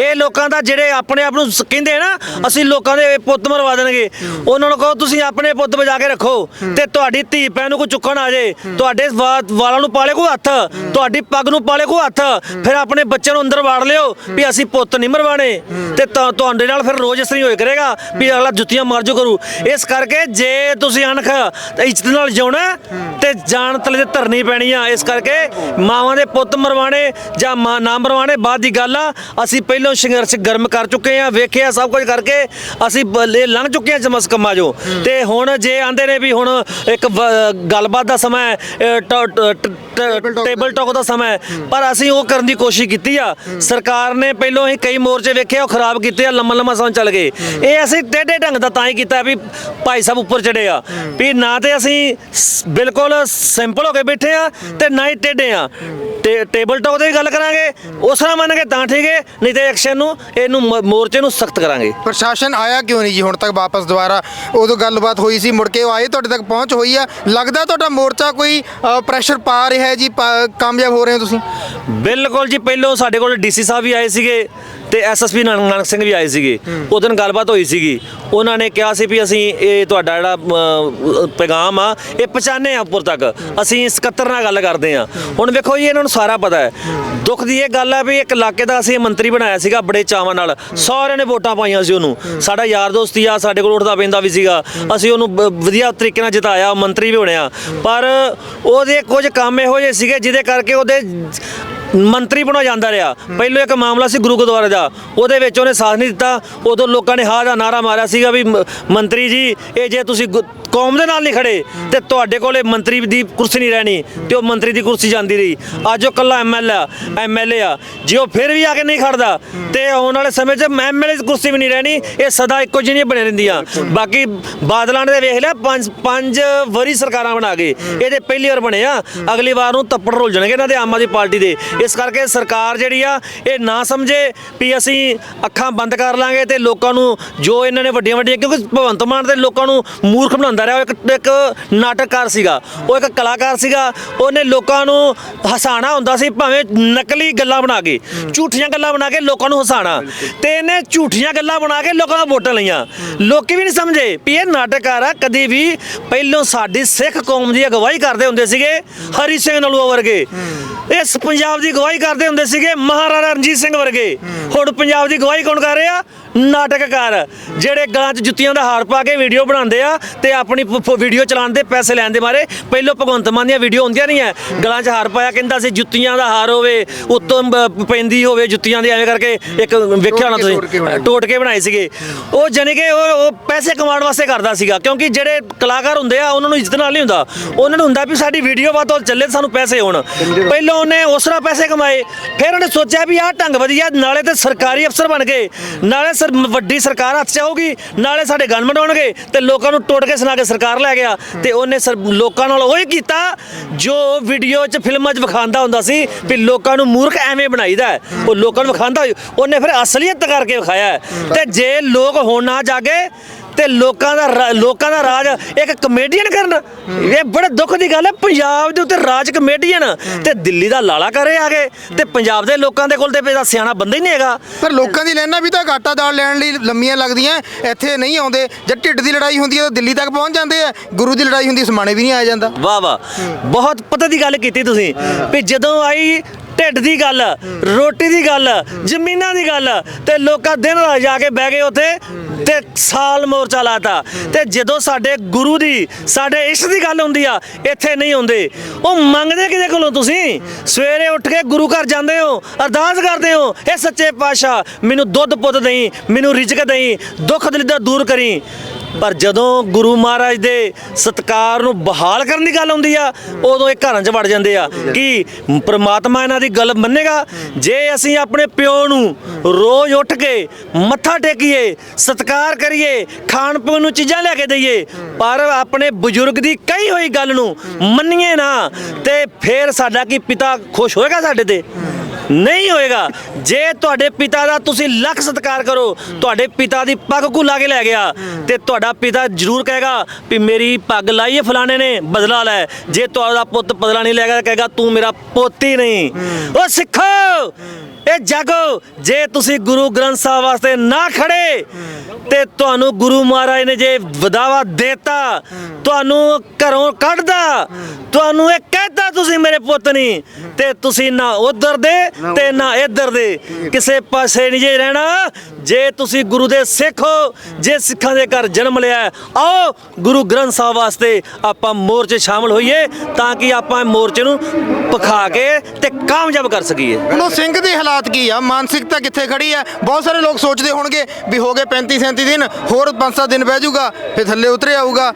ਇਹ ਲੋਕਾਂ ਦਾ ਜਿਹੜੇ ਆਪਣੇ ਆਪ ਨੂੰ ਕਹਿੰਦੇ ਆ ਨਾ ਅਸੀਂ ਲੋਕਾਂ ਦੇ ਪੁੱਤ ਮਰਵਾ ਦੇਣਗੇ। ਉਹਨਾਂ ਨੂੰ ਕਹੋ ਤੁਸੀਂ ਆਪਣੇ ਪੁੱਤ ਬਚਾ ਕੇ ਰੱਖੋ। ਤੇ ਤੁਹਾਡੀ ਧੀ ਭੈਣ ਨੂੰ ਕੋਈ ਚੁੱਕਣ ਆ ਜੇ ਤੁਹਾਡੇ ਵਾਲਾਂ ਨੂੰ ਪਾਲੇ ਕੋਈ ਹੱਥ। ਤੁਹਾਡੀ ਪੱਗ ਨੂੰ ਪਾਲੇ ਕੋਈ ਹੱਥ। ਫਿਰ ਆਪਣੇ ਬੱਚੇ ਨੂੰ ਅੰਦਰ ਵਾੜ ਲਿਓ ਵੀ ਅਸੀਂ ਪੁੱਤ ਨਹੀਂ ਮਰਵਾਣੇ ਤੇ ਤੁ- ਤੁਹਾਡੇ ਨਾਲ ਫਿਰ ਰੋਜ਼ ਇਸ ਤਰ੍ਹਾਂ ਹੀ ਹੋਏ ਕਰੇਗਾ ਵੀ ਅਗਲਾ ਜੁੱਤੀਆਂ ਮਾਰ ਜੋ ਕਰੂ। ਇਸ ਕਰਕੇ ਜੇ ਤੁਸੀਂ ਅਣਖ ਤੇ ਇੱਜ਼ਤ ਨਾਲ ਜਿਉਣਾ ਤੇ ਜਾਨ ਤਲੇ ਤੇ ਧਰਨੀ ਪੈਣੀ ਆ। ਇਸ ਕਰਕੇ ਮਾਵਾਂ ਦੇ ਪੁੱਤ ਮਰਵਾਣੇ ਜਾਂ ਮਾਂ ਨਾ ਮਰਵਾਣੇ ਬਾਅਦ ਦੀ ਗੱਲ ਆ ਅਸੀਂ ਪਹਿਲਾਂ ਸੰਘਰਸ਼ ਗਰਮ ਕਰ ਚੁੱਕੇ ਆ ਵੇਖਿਆ ਸਭ ਕੁਝ ਕਰਕੇ ਅਸੀਂ ਬ- ਇਹ ਲੰਘ ਚੁੱਕੇ ਆ ਚਮਸ ਕੰਮਾਂ ਜੋ ਤੇ ਹੁਣ ਜੇ ਆਂਦੇ ਨੇ ਵੀ ਹੁਣ ਇੱਕ ਗੱਲਬਾਤ ਦਾ ਸਮਾਂ ਹੈ, ਟੇਬਲ ਟਾਕ ਦਾ। ਸਮਾਂ ਹੈ। ਪਰ ਅਸੀਂ ਉਹ ਕਰਨ ਦੀ ਕੋਸ਼ਿਸ਼ ਕੀਤੀ ਆ। ਸਰਕਾਰ ਨੇ ਪਹਿਲਾਂ ਹੀ ਕਈ ਮੋਰਚੇ ਵੇਖੇ ਉਹ ਖਰਾਬ ਕੀਤੇ ਆ ਲੰਮਾ ਲੰਮਾ ਸਮਾਂ ਚੱਲ ਗਏ। ਇਹ ਅਸੀਂ ਟੇਢੇ ਢੰਗ ਦਾ ਤਾਂ ਹੀ ਕੀਤਾ ਵੀ ਭਾਈ ਸਾਹਿਬ ਉੱਪਰ ਚੜੇ ਆ। ਵੀ ਨਾ ਤੇ ਅਸੀਂ ਸ- ਬਿਲਕੁਲ ਸਿੰਪਲ ਹੋ ਕੇ ਬੈਠੇ ਆ ਤੇ ਨਾ ਹੀ ਟੇਢੇ ਆ। ਤੇ ਟੇਬਲ ਟਾਕ ਦੀ ਵੀ ਗੱਲ ਕਰਾਂਗੇ ਉਸ ਤਰ੍ਹਾਂ ਮੰਨਾਂਗੇ ਤਾਂ ਠੀਕ ਹੈ ਨਹੀਂ ਤੇ ਐਕਸ਼ਨ ਨੂੰ ਇਹਨੂੰ ਮ- ਮੋਰਚੇ ਨੂੰ ਸਖਤ ਕਰਾਂਗੇ। ਪ੍ਰਸ਼ਾਸਨ ਆਇਆ ਕਿਉਂ ਨਹੀਂ ਜੀ ਹੁਣ ਤੱਕ ਵਾਪਸ ਦੁਬਾਰਾ? ਉਦੋਂ ਗੱਲਬਾਤ ਹੋਈ ਸੀ ਮੁੜ ਕੇ ਉਹ ਆਏ ਤੁਹਾਡੇ ਤੱਕ ਪਹੁੰਚ ਹੋਈ ਆ। ਲੱਗਦਾ ਤੁਹਾਡਾ ਮੋਰਚਾ ਕੋਈ ਪ੍ਰੈਸ਼ਰ ਪਾ ਰਿਹਾ ਹੈ ਜੀ ਪਾ- ਕਾਮਯਾਬ ਹੋ ਰਹੇ ਹੋ ਤੁਸੀਂ? ਬਿਲਕੁਲ ਜੀ ਪਹਿਲਾਂ ਸਾਡੇ ਕੋਲ ਡੀਸੀ ਸਾਹਿਬ ਵੀ ਆਏ ਸੀਗੇ ਤੇ ਐਸਐਸਪੀ ਨਾਨਕ ਸਿੰਘ ਵੀ ਆਏ ਸੀਗੇ। ਉਹ ਦਿਨ ਗੱਲਬਾਤ ਹੋਈ ਸੀਗੀ। ਉਹਨਾਂ ਨੇ ਕਿਹਾ ਸੀ ਵੀ ਅਸੀਂ ਇਹ ਤੁਹਾਡਾ ਜਿਹੜਾ ਅਮ, ਪੈਗਾਮ ਆ ਇਹ ਪਹੁੰਚਾਉਂਦੇ ਆ ਉੱਪਰ ਤੱਕ। ਅਸੀਂ ਸਕੱਤਰ ਨਾਲ ਗੱਲ ਕਰਦੇ ਆ ਹੁਣ ਵੇਖੋ ਜੀ ਇਹਨਾਂ ਨੂੰ ਸਾਰਾ ਪਤਾ ਹੈ। ਦੁੱਖ ਦੀ ਇਹ ਗੱਲ ਹੈ ਵੀ ਇੱਕ ਇਲਾਕੇ ਦਾ ਅਸੀਂ ਮੰਤਰੀ ਬਣਾਇਆ ਸੀਗਾ ਬੜੇ ਚਾਵਾਂ ਨਾਲ। ਸਾਰਿਆਂ ਨੇ ਵੋਟਾਂ ਪਾਈਆਂ ਸੀ ਉਹਨੂੰ। ਸਾਡਾ ਯਾਰ ਦੋਸਤ ਹੀ ਆ ਸਾਡੇ ਕੋਲ ਉੱਠਦਾ ਪੈਂਦਾ ਵੀ ਸੀਗਾ। ਅਸੀਂ ਉਹਨੂੰ ਬ- ਵਧੀਆ ਤਰੀਕੇ ਨਾਲ ਜਿਤਾਇਆ ਮੰਤਰੀ ਵੀ ਬਣਿਆ। ਪਰ ਉਹਦੇ ਕੁਝ ਕੰਮ ਇਹੋ ਜਿਹੇ ਸੀਗੇ ਜਿਹਦੇ ਕਰਕੇ ਉਹਦੇ ਮੰਤਰੀ ਬਣਾ ਜਾਂਦਾ ਰਿਹਾ। ਪਹਿਲਾਂ ਇੱਕ ਮਾਮਲਾ ਸੀ ਗੁਰੂ ਗੁਰਦੁਆਰੇ ਦਾ। ਉਹਦੇ ਵਿੱਚ ਉਹਨੇ ਸਾਥ ਨਹੀਂ ਦਿੱਤਾ। ਉਦੋਂ ਲੋਕਾਂ ਨੇ ਹਾਂ ਦਾ ਨਾਰਾ ਮਾਰਿਆ ਸੀਗਾ ਵੀ ਮ- ਮੰਤਰੀ ਜੀ, ਇਹ ਜੇ ਤੁਸੀਂ ਗੁ- ਕੌਮ ਦੇ ਨਾਲ ਨਹੀਂ ਖੜੇ, ਤੇ ਤੁਹਾਡੇ ਕੋਲੇ ਮੰਤਰੀ ਦੀ ਕੁਰਸੀ ਨਹੀਂ ਰਹਿਣੀ, ਤੇ ਉਹ ਮੰਤਰੀ ਦੀ ਕੁਰਸੀ ਜਾਂਦੀ ਰਹੀ। ਅੱਜ ਉਹ ਕੱਲਾ ਐਮਐਲਏ ਆ ਐਮਐਲਏ ਆ। ਜੇ ਉਹ ਫਿਰ ਵੀ ਆ ਕੇ ਨਹੀਂ ਖੜਦਾ, ਤੇ ਆਉਣ ਵਾਲੇ ਸਮੇਂ 'ਚ ਐਮਐਲਏ ਦੀ ਕੁਰਸੀ ਵੀ ਨਹੀਂ ਰਹਿਣੀ, ਇਹ ਸਦਾ ਇੱਕੋ ਜਿਹੀ ਬਣੇ ਰਹਿੰਦੀਆਂ। ਬਾਕੀ ਬਾਦਲਾਂ ਨੇ ਵੇਖ ਲਿਆ, ਪੰਜ ਪੰਜ ਵਾਰੀ ਸਰਕਾਰਾਂ ਬਣਾ ਗਏ। ਇਹਦੇ ਪਹਿਲੀ ਵਾਰ ਬਣੇ ਆ, ਅਗਲੀ ਵਾਰ ਨੂੰ ਤੱਪੜ ਰੁੱਲ ਜਾਣਗੇ ਇਹਨਾਂ ਦੇ ਆਮ ਆਦਮੀ ਪਾਰਟੀ ਦੇ। ਇਸ ਕਰਕੇ ਸਰਕਾਰ ਜਿਹੜੀ ਆ, ਇਹ ਨਾ ਸਮਝੇ ਵੀ ਅਸੀਂ ਅੱਖਾਂ ਬੰਦ ਕਰ ਲਾਂਗੇ ਤੇ ਲੋਕਾਂ ਨੂੰ ਜੋ ਇਹਨਾਂ ਨੇ ਵੱਡੀਆਂ ਵੱਡੀਆਂ, ਕਿਉਂਕਿ ਭਗਵੰਤ ਮਾਨ ਦੇ ਲੋਕਾਂ ਨੂੰ ਮੂਰਖ ਬਣਾਉਂਦਾ ਰਿਹਾ, ਉਹ ਇੱਕ ਇੱਕ ਨਾਟਕਕਾਰ ਸੀਗਾ, ਉਹ ਇੱਕ ਕਲਾਕਾਰ ਸੀਗਾ, ਉਹਨੇ ਲੋਕਾਂ ਨੂੰ ਹਸਾਣਾ ਹੁੰਦਾ ਸੀ, ਭਾਵੇਂ ਨਕਲੀ ਗੱਲਾਂ ਬਣਾ ਕੇ, ਝੂਠੀਆਂ ਗੱਲਾਂ ਬਣਾ ਕੇ ਲੋਕਾਂ ਨੂੰ ਹਸਾਣਾ ਤੇ ਇਹਨੇ ਝੂਠੀਆਂ ਗੱਲਾਂ ਬਣਾ ਕੇ ਲੋਕਾਂ ਦਾ ਵੋਟਾਂ ਲਈਆਂ। ਲੋਕੀ ਵੀ ਨਹੀਂ ਸਮਝੇ ਵੀ ਇਹ ਨਾਟਕਕਾਰ ਆ, ਕਦੀ ਵੀ ਪਹਿਲੋਂ ਸਾਡੀ ਸਿੱਖ ਕੌਮ ਦੀ ਅਗਵਾਈ ਕਰਦੇ ਹੁੰਦੇ ਸੀਗੇ, ਹਰੀ ਸਿੰਘ ਨਲੂਆ ਵਰਗੇ। ਇਸ ਪੰਜਾਬ ਦੀ ਅਗਵਾਈ ਕਰਦੇ ਹੁੰਦੇ ਸੀਗੇ ਮਹਾਰਾਜਾ ਰਣਜੀਤ ਸਿੰਘ ਵਰਗੇ। ਹੁਣ ਪੰਜਾਬ ਦੀ ਅਗਵਾਈ ਕੌਣ ਕਰ ਰਿਹਾ? ਨਾਟਕਕਾਰ। ਜਿਹੜੇ ਗਲਾਂ 'ਚ ਜੁੱਤੀਆਂ ਦਾ ਹਾਰ ਪਾ ਕੇ ਵੀਡੀਓ ਬਣਾਉਂਦੇ ਆ ਤੇ ਆਪਣੀ ਵੀਡੀਓ ਚਲਾਉਣ ਦੇ ਪੈਸੇ ਲੈਣ ਦੇ ਮਾਰੇ ਪਹਿਲੋਂ ਭਗਵੰਤ ਮਾਨ ਦੀਆਂ ਵੀਡੀਓ ਹੁੰਦੀਆਂ ਨਹੀਂ ਐ। ਗਲਾਂ 'ਚ ਹਾਰ ਪਾਇਆ ਕਹਿੰਦਾ ਸੀ ਜੁੱਤੀਆਂ ਦਾ ਹਾਰ ਹੋਵੇ ਉੱਤੋਂ ਪੈਂਦੀ ਹੋਵੇ ਜੁੱਤੀਆਂ ਦੀ ਐਵੇਂ ਕਰਕੇ ਇੱਕ ਵੇਖਿਆ ਹੋਣਾ। ਤੁਸੀਂ। ਟੋਟ ਕੇ ਬਣਾਏ ਸੀਗੇ। ਉਹ ਜਾਣੀ ਕਿ ਉਹ ਪੈਸੇ ਕਮਾਉਣ ਵਾਸਤੇ ਕਰਦਾ ਸੀਗਾ ਕਿਉਂਕਿ ਜਿਹੜੇ ਕਲਾਕਾਰ ਹੁੰਦੇ ਆ ਉਹਨਾਂ ਨੂੰ ਇੱਜ਼ਤ ਨਾਲ ਨਹੀਂ ਹੁੰਦਾ। ਉਹਨਾਂ ਨੂੰ ਹੁੰਦਾ ਵੀ ਸਾਡੀ ਵੀਡੀਓ ਤੋਂ ਚੱਲੇ ਸਾਨੂੰ ਪੈਸੇ ਹੋਣ। ਪਹਿਲਾਂ ਉਹਨੇ ਉਸ ਤਰ੍ਹਾਂ ਪੈਸੇ ਕਮਾਏ। ਫਿਰ ਉਹਨੇ ਸੋਚਿਆ ਵੀ ਆਹ ਢੰਗ ਵਧੀਆ, ਨਾਲੇ ਤੇ ਸਰਕਾਰੀ ਅਫਸਰ ਬਣ ਗਏ। ਨਾਲੇ ਸਰ ਵੱਡੀ ਸਰਕਾਰ ਹੱਥ 'ਚ ਆਊਗੀ, ਨਾਲੇ ਸਾਡੇ ਗਨਮੈਂਟ ਆਉਣਗੇ ਤੇ ਲੋਕਾਂ ਨੂੰ ਟੋਟ ਕੇ ਸੁਣਾ ਕੇ ਸਰਕਾਰ ਲੈ ਗਿਆ। ਤੇ ਉਹਨੇ ਸਰ- ਲੋਕਾਂ ਨਾਲ ਉਹੀ ਕੀਤਾ, ਜੋ ਵੀਡੀਓ 'ਚ, ਫਿਲਮਾਂ 'ਚ ਵਿਖਾਉਂਦਾ ਹੁੰਦਾ ਸੀ ਵੀ ਲੋਕਾਂ ਨੂੰ ਮੂਰਖ ਐਵੇਂ ਬਣਾਈਦਾ ਉਹ ਲੋਕਾਂ ਨੂੰ ਵਿਖਾਉਂਦਾ ਉਹਨੇ ਫਿਰ ਅਸਲੀਅਤ ਕਰਕੇ ਵਿਖਾਇਆ ਤੇ ਜੇ ਲੋਕ ਹੁਣ ਨਾ ਜਾਗੇ ਤੇ ਲੋਕਾਂ ਦਾ ਰਾ- ਲੋਕਾਂ ਦਾ ਰਾਜ ਇੱਕ ਕਮੇਡੀਅਨ ਕਰਨ। ਇਹ ਬੜੇ ਦੁੱਖ ਦੀ ਗੱਲ ਹੈ ਪੰਜਾਬ ਦੇ ਉੱਤੇ ਰਾਜ ਕਮੇਡੀਅਨ ਤੇ ਦਿੱਲੀ ਦਾ ਲਾਲਾ ਕਰੇ ਆ ਗਏ। ਤੇ ਪੰਜਾਬ ਦੇ ਲੋਕਾਂ ਦੇ ਕੋਲ ਤੇ ਇਹਦਾ ਸਿਆਣਾ ਬੰਦਾ ਹੀ ਨਹੀਂ ਹੈਗਾ। ਪਰ ਲੋਕਾਂ ਦੀ ਲੈਣਾ ਵੀ ਤਾਂ ਆਟਾ ਦਾਲ ਲੈਣ ਲਈ ਲੰਮੀਆਂ ਲੱਗਦੀਆਂ ਇੱਥੇ ਨਹੀਂ ਆਉਂਦੇ। ਜਦ ਢਿੱਡ ਦੀ ਲੜਾਈ ਹੁੰਦੀ ਹੈ ਤਾਂ ਦਿੱਲੀ ਤੱਕ ਪਹੁੰਚ ਜਾਂਦੇ ਆ। ਗੁਰੂ ਦੀ ਲੜਾਈ ਹੁੰਦੀ ਸਮਾਣੇ ਵੀ ਨਹੀਂ ਆਇਆ ਜਾਂਦਾ। ਵਾਹ ਵਾਹ। ਬਹੁਤ ਪਤਾ ਦੀ ਗੱਲ ਕੀਤੀ ਤੁਸੀਂ। ਵੀ ਜਦੋਂ ਆਈ ਢਿੱਡ ਦੀ ਗੱਲ, ਰੋਟੀ ਦੀ ਗੱਲ, ਜ਼ਮੀਨਾਂ ਦੀ ਗੱਲ ਤੇ ਲੋਕਾਂ ਦਿਨ ਰਾਤ ਜਾ ਕੇ ਬਹਿ ਗਏ ਉੱਥੇ ਤੇ ਸਾਲ ਮੋਰਚਾ ਲਾਤਾ। ਤੇ ਜਦੋਂ ਸਾਡੇ ਗੁਰੂ ਦੀ, ਸਾਡੇ ਇਸ਼ਟ ਦੀ ਗੱਲ ਹੁੰਦੀ ਆ, ਇੱਥੇ ਨਹੀਂ ਹੁੰਦੇ। ਉਹ ਮੰਗਦੇ ਕਿਹਦੇ ਕੋਲੋਂ ਤੁਸੀਂ? ਸਵੇਰੇ ਉੱਠ ਕੇ ਗੁਰੂ ਘਰ ਜਾਂਦੇ ਹੋ, ਅਰਦਾਸ ਕਰਦੇ ਹੋ ਇਹ ਸੱਚੇ ਪਾਤਸ਼ਾਹ, ਮੈਨੂੰ ਦੁੱਧ ਪੁੱਤ ਦੇਈ, ਮੈਨੂੰ ਰਿਜ਼ਕ ਦੇਈ, ਦੁੱਖ ਦਲਿੱਦਰ ਦੂਰ ਕਰੀ। ਪਰ ਜਦੋਂ ਗੁਰੂ ਮਹਾਰਾਜ ਦੇ ਸਤਕਾਰ ਨੂੰ ਬਹਾਲ ਕਰਨ ਦੀ ਗੱਲ ਆਉਂਦੀ ਆ, ਉਦੋਂ ਇਹ ਘਰਾਂ 'ਚ ਵੜ ਜਾਂਦੇ ਆ। ਕਿ ਪ੍ਰਮਾਤਮਾ ਇਹਨਾਂ ਦੀ ਗੱਲ ਮੰਨੇਗਾ? ਜੇ ਅਸੀਂ ਆਪਣੇ ਪਿਓ ਨੂੰ ਰੋਜ਼ ਉੱਠ ਕੇ ਮੱਥਾ ਟੇਕੀਏ, ਸਤਕਾਰ ਕਰੀਏ, ਖਾਣ ਪੀਣ ਨੂੰ ਚੀਜ਼ਾਂ ਲੈ ਕੇ ਦਈਏ, ਪਰ ਆਪਣੇ ਬਜ਼ੁਰਗ ਦੀ ਕਹੀ ਹੋਈ ਗੱਲ ਨੂੰ ਮੰਨੀਏ ਨਾ, ਤੇ ਫੇਰ ਸਾਡਾ ਕੀ ਪਿਤਾ ਖੁਸ਼ ਹੋਏਗਾ ਸਾਡੇ ਤੇ? ਨਹੀਂ ਹੋਏਗਾ। ਜੇ ਤੁਹਾਡੇ ਪਿਤਾ ਦਾ ਤੁਸੀਂ ਲੱਖ ਸਤਿਕਾਰ ਕਰੋ, ਤੁਹਾਡੇ ਪਿਤਾ ਦੀ ਪੱਗ ਕੋ ਲਾ ਕੇ ਲੈ ਗਿਆ ਤੇ ਤੁਹਾਡਾ ਪਿਤਾ ਜ਼ਰੂਰ ਕਹੇਗਾ ਵੀ ਮੇਰੀ ਪੱਗ ਲਾਈ ਹੈ ਫਲਾਣੇ ਨੇ, ਬਦਲਾ ਲੈ। ਜੇ ਤੁਹਾਡਾ ਪੁੱਤ ਬਦਲਾ ਨਹੀਂ ਲੈਗਾ ਕਹੇਗਾ, ਤੂੰ ਮੇਰਾ ਪੁੱਤ ਹੀ ਨਹੀਂ। ਉਹ ਸਿੱਖੋ! ਇਹ ਜਾਗੋ, ਜੇ ਤੁਸੀਂ ਗੁਰੂ ਗ੍ਰੰਥ ਸਾਹਿਬ ਵਾਸਤੇ ਨਾ ਖੜੇ, ਤੇ ਤੁਹਾਨੂੰ ਗੁਰੂ ਮਹਾਰਾਜ ਨੇ ਜੇ ਵਧਾਵਾ ਦੇਤਾ, ਤੁਹਾਨੂੰ ਘਰੋਂ ਕੱਢਦਾ, ਤੁਹਾਨੂੰ ਇਹ ਕਹਿਤਾ ਤੁਸੀਂ ਮੇਰੇ ਪੁੱਤ ਨਹੀਂ ਤੇ ਤੁਸੀਂ ਨਾ ਉਧਰ ਦੇ ਤੇ ਨਾ ਇੱਧਰ ਦੇ। ਕਿਸੇ ਪਾਸੇ ਨਹੀਂ ਜੇ ਰਹਿਣਾ, ਜੇ ਤੁਸੀਂ ਗੁਰੂ ਦੇ ਸਿੱਖ ਹੋ, ਜੇ ਸਿੱਖਾਂ ਦੇ ਘਰ ਜਨਮ ਲਿਆ, ਆਓ ਗੁਰੂ ਗ੍ਰੰਥ ਸਾਹਿਬ ਵਾਸਤੇ ਆਪਾਂ ਮੋਰਚੇ ਸ਼ਾਮਲ ਹੋਈਏ, ਤਾਂ ਕਿ ਆਪਾਂ ਮੋਰਚੇ ਨੂੰ ਪਖਾ ਕੇ ਤੇ ਕਾਮਯਾਬ ਕਰ ਸਕੀਏ। ਹੁਣ ਸਿੰਘ ਦੀ ਹਾਲਾਤ ਕੀ ਆ? ਮਾਨਸਿਕਤਾ ਕਿੱਥੇ ਖੜੀ ਆ? ਬਹੁਤ ਸਾਰੇ ਲੋਕ ਸੋਚਦੇ ਹੋਣਗੇ ਵੀ ਹੋ ਗਏ 35 37 ਦਿਨ, ਹੋਰ 5-7 ਦਿਨ ਬਹਿ ਜਾਊਗਾ, ਫਿਰ ਥੱਲੇ ਉਤਰੇ ਆਊਗਾ।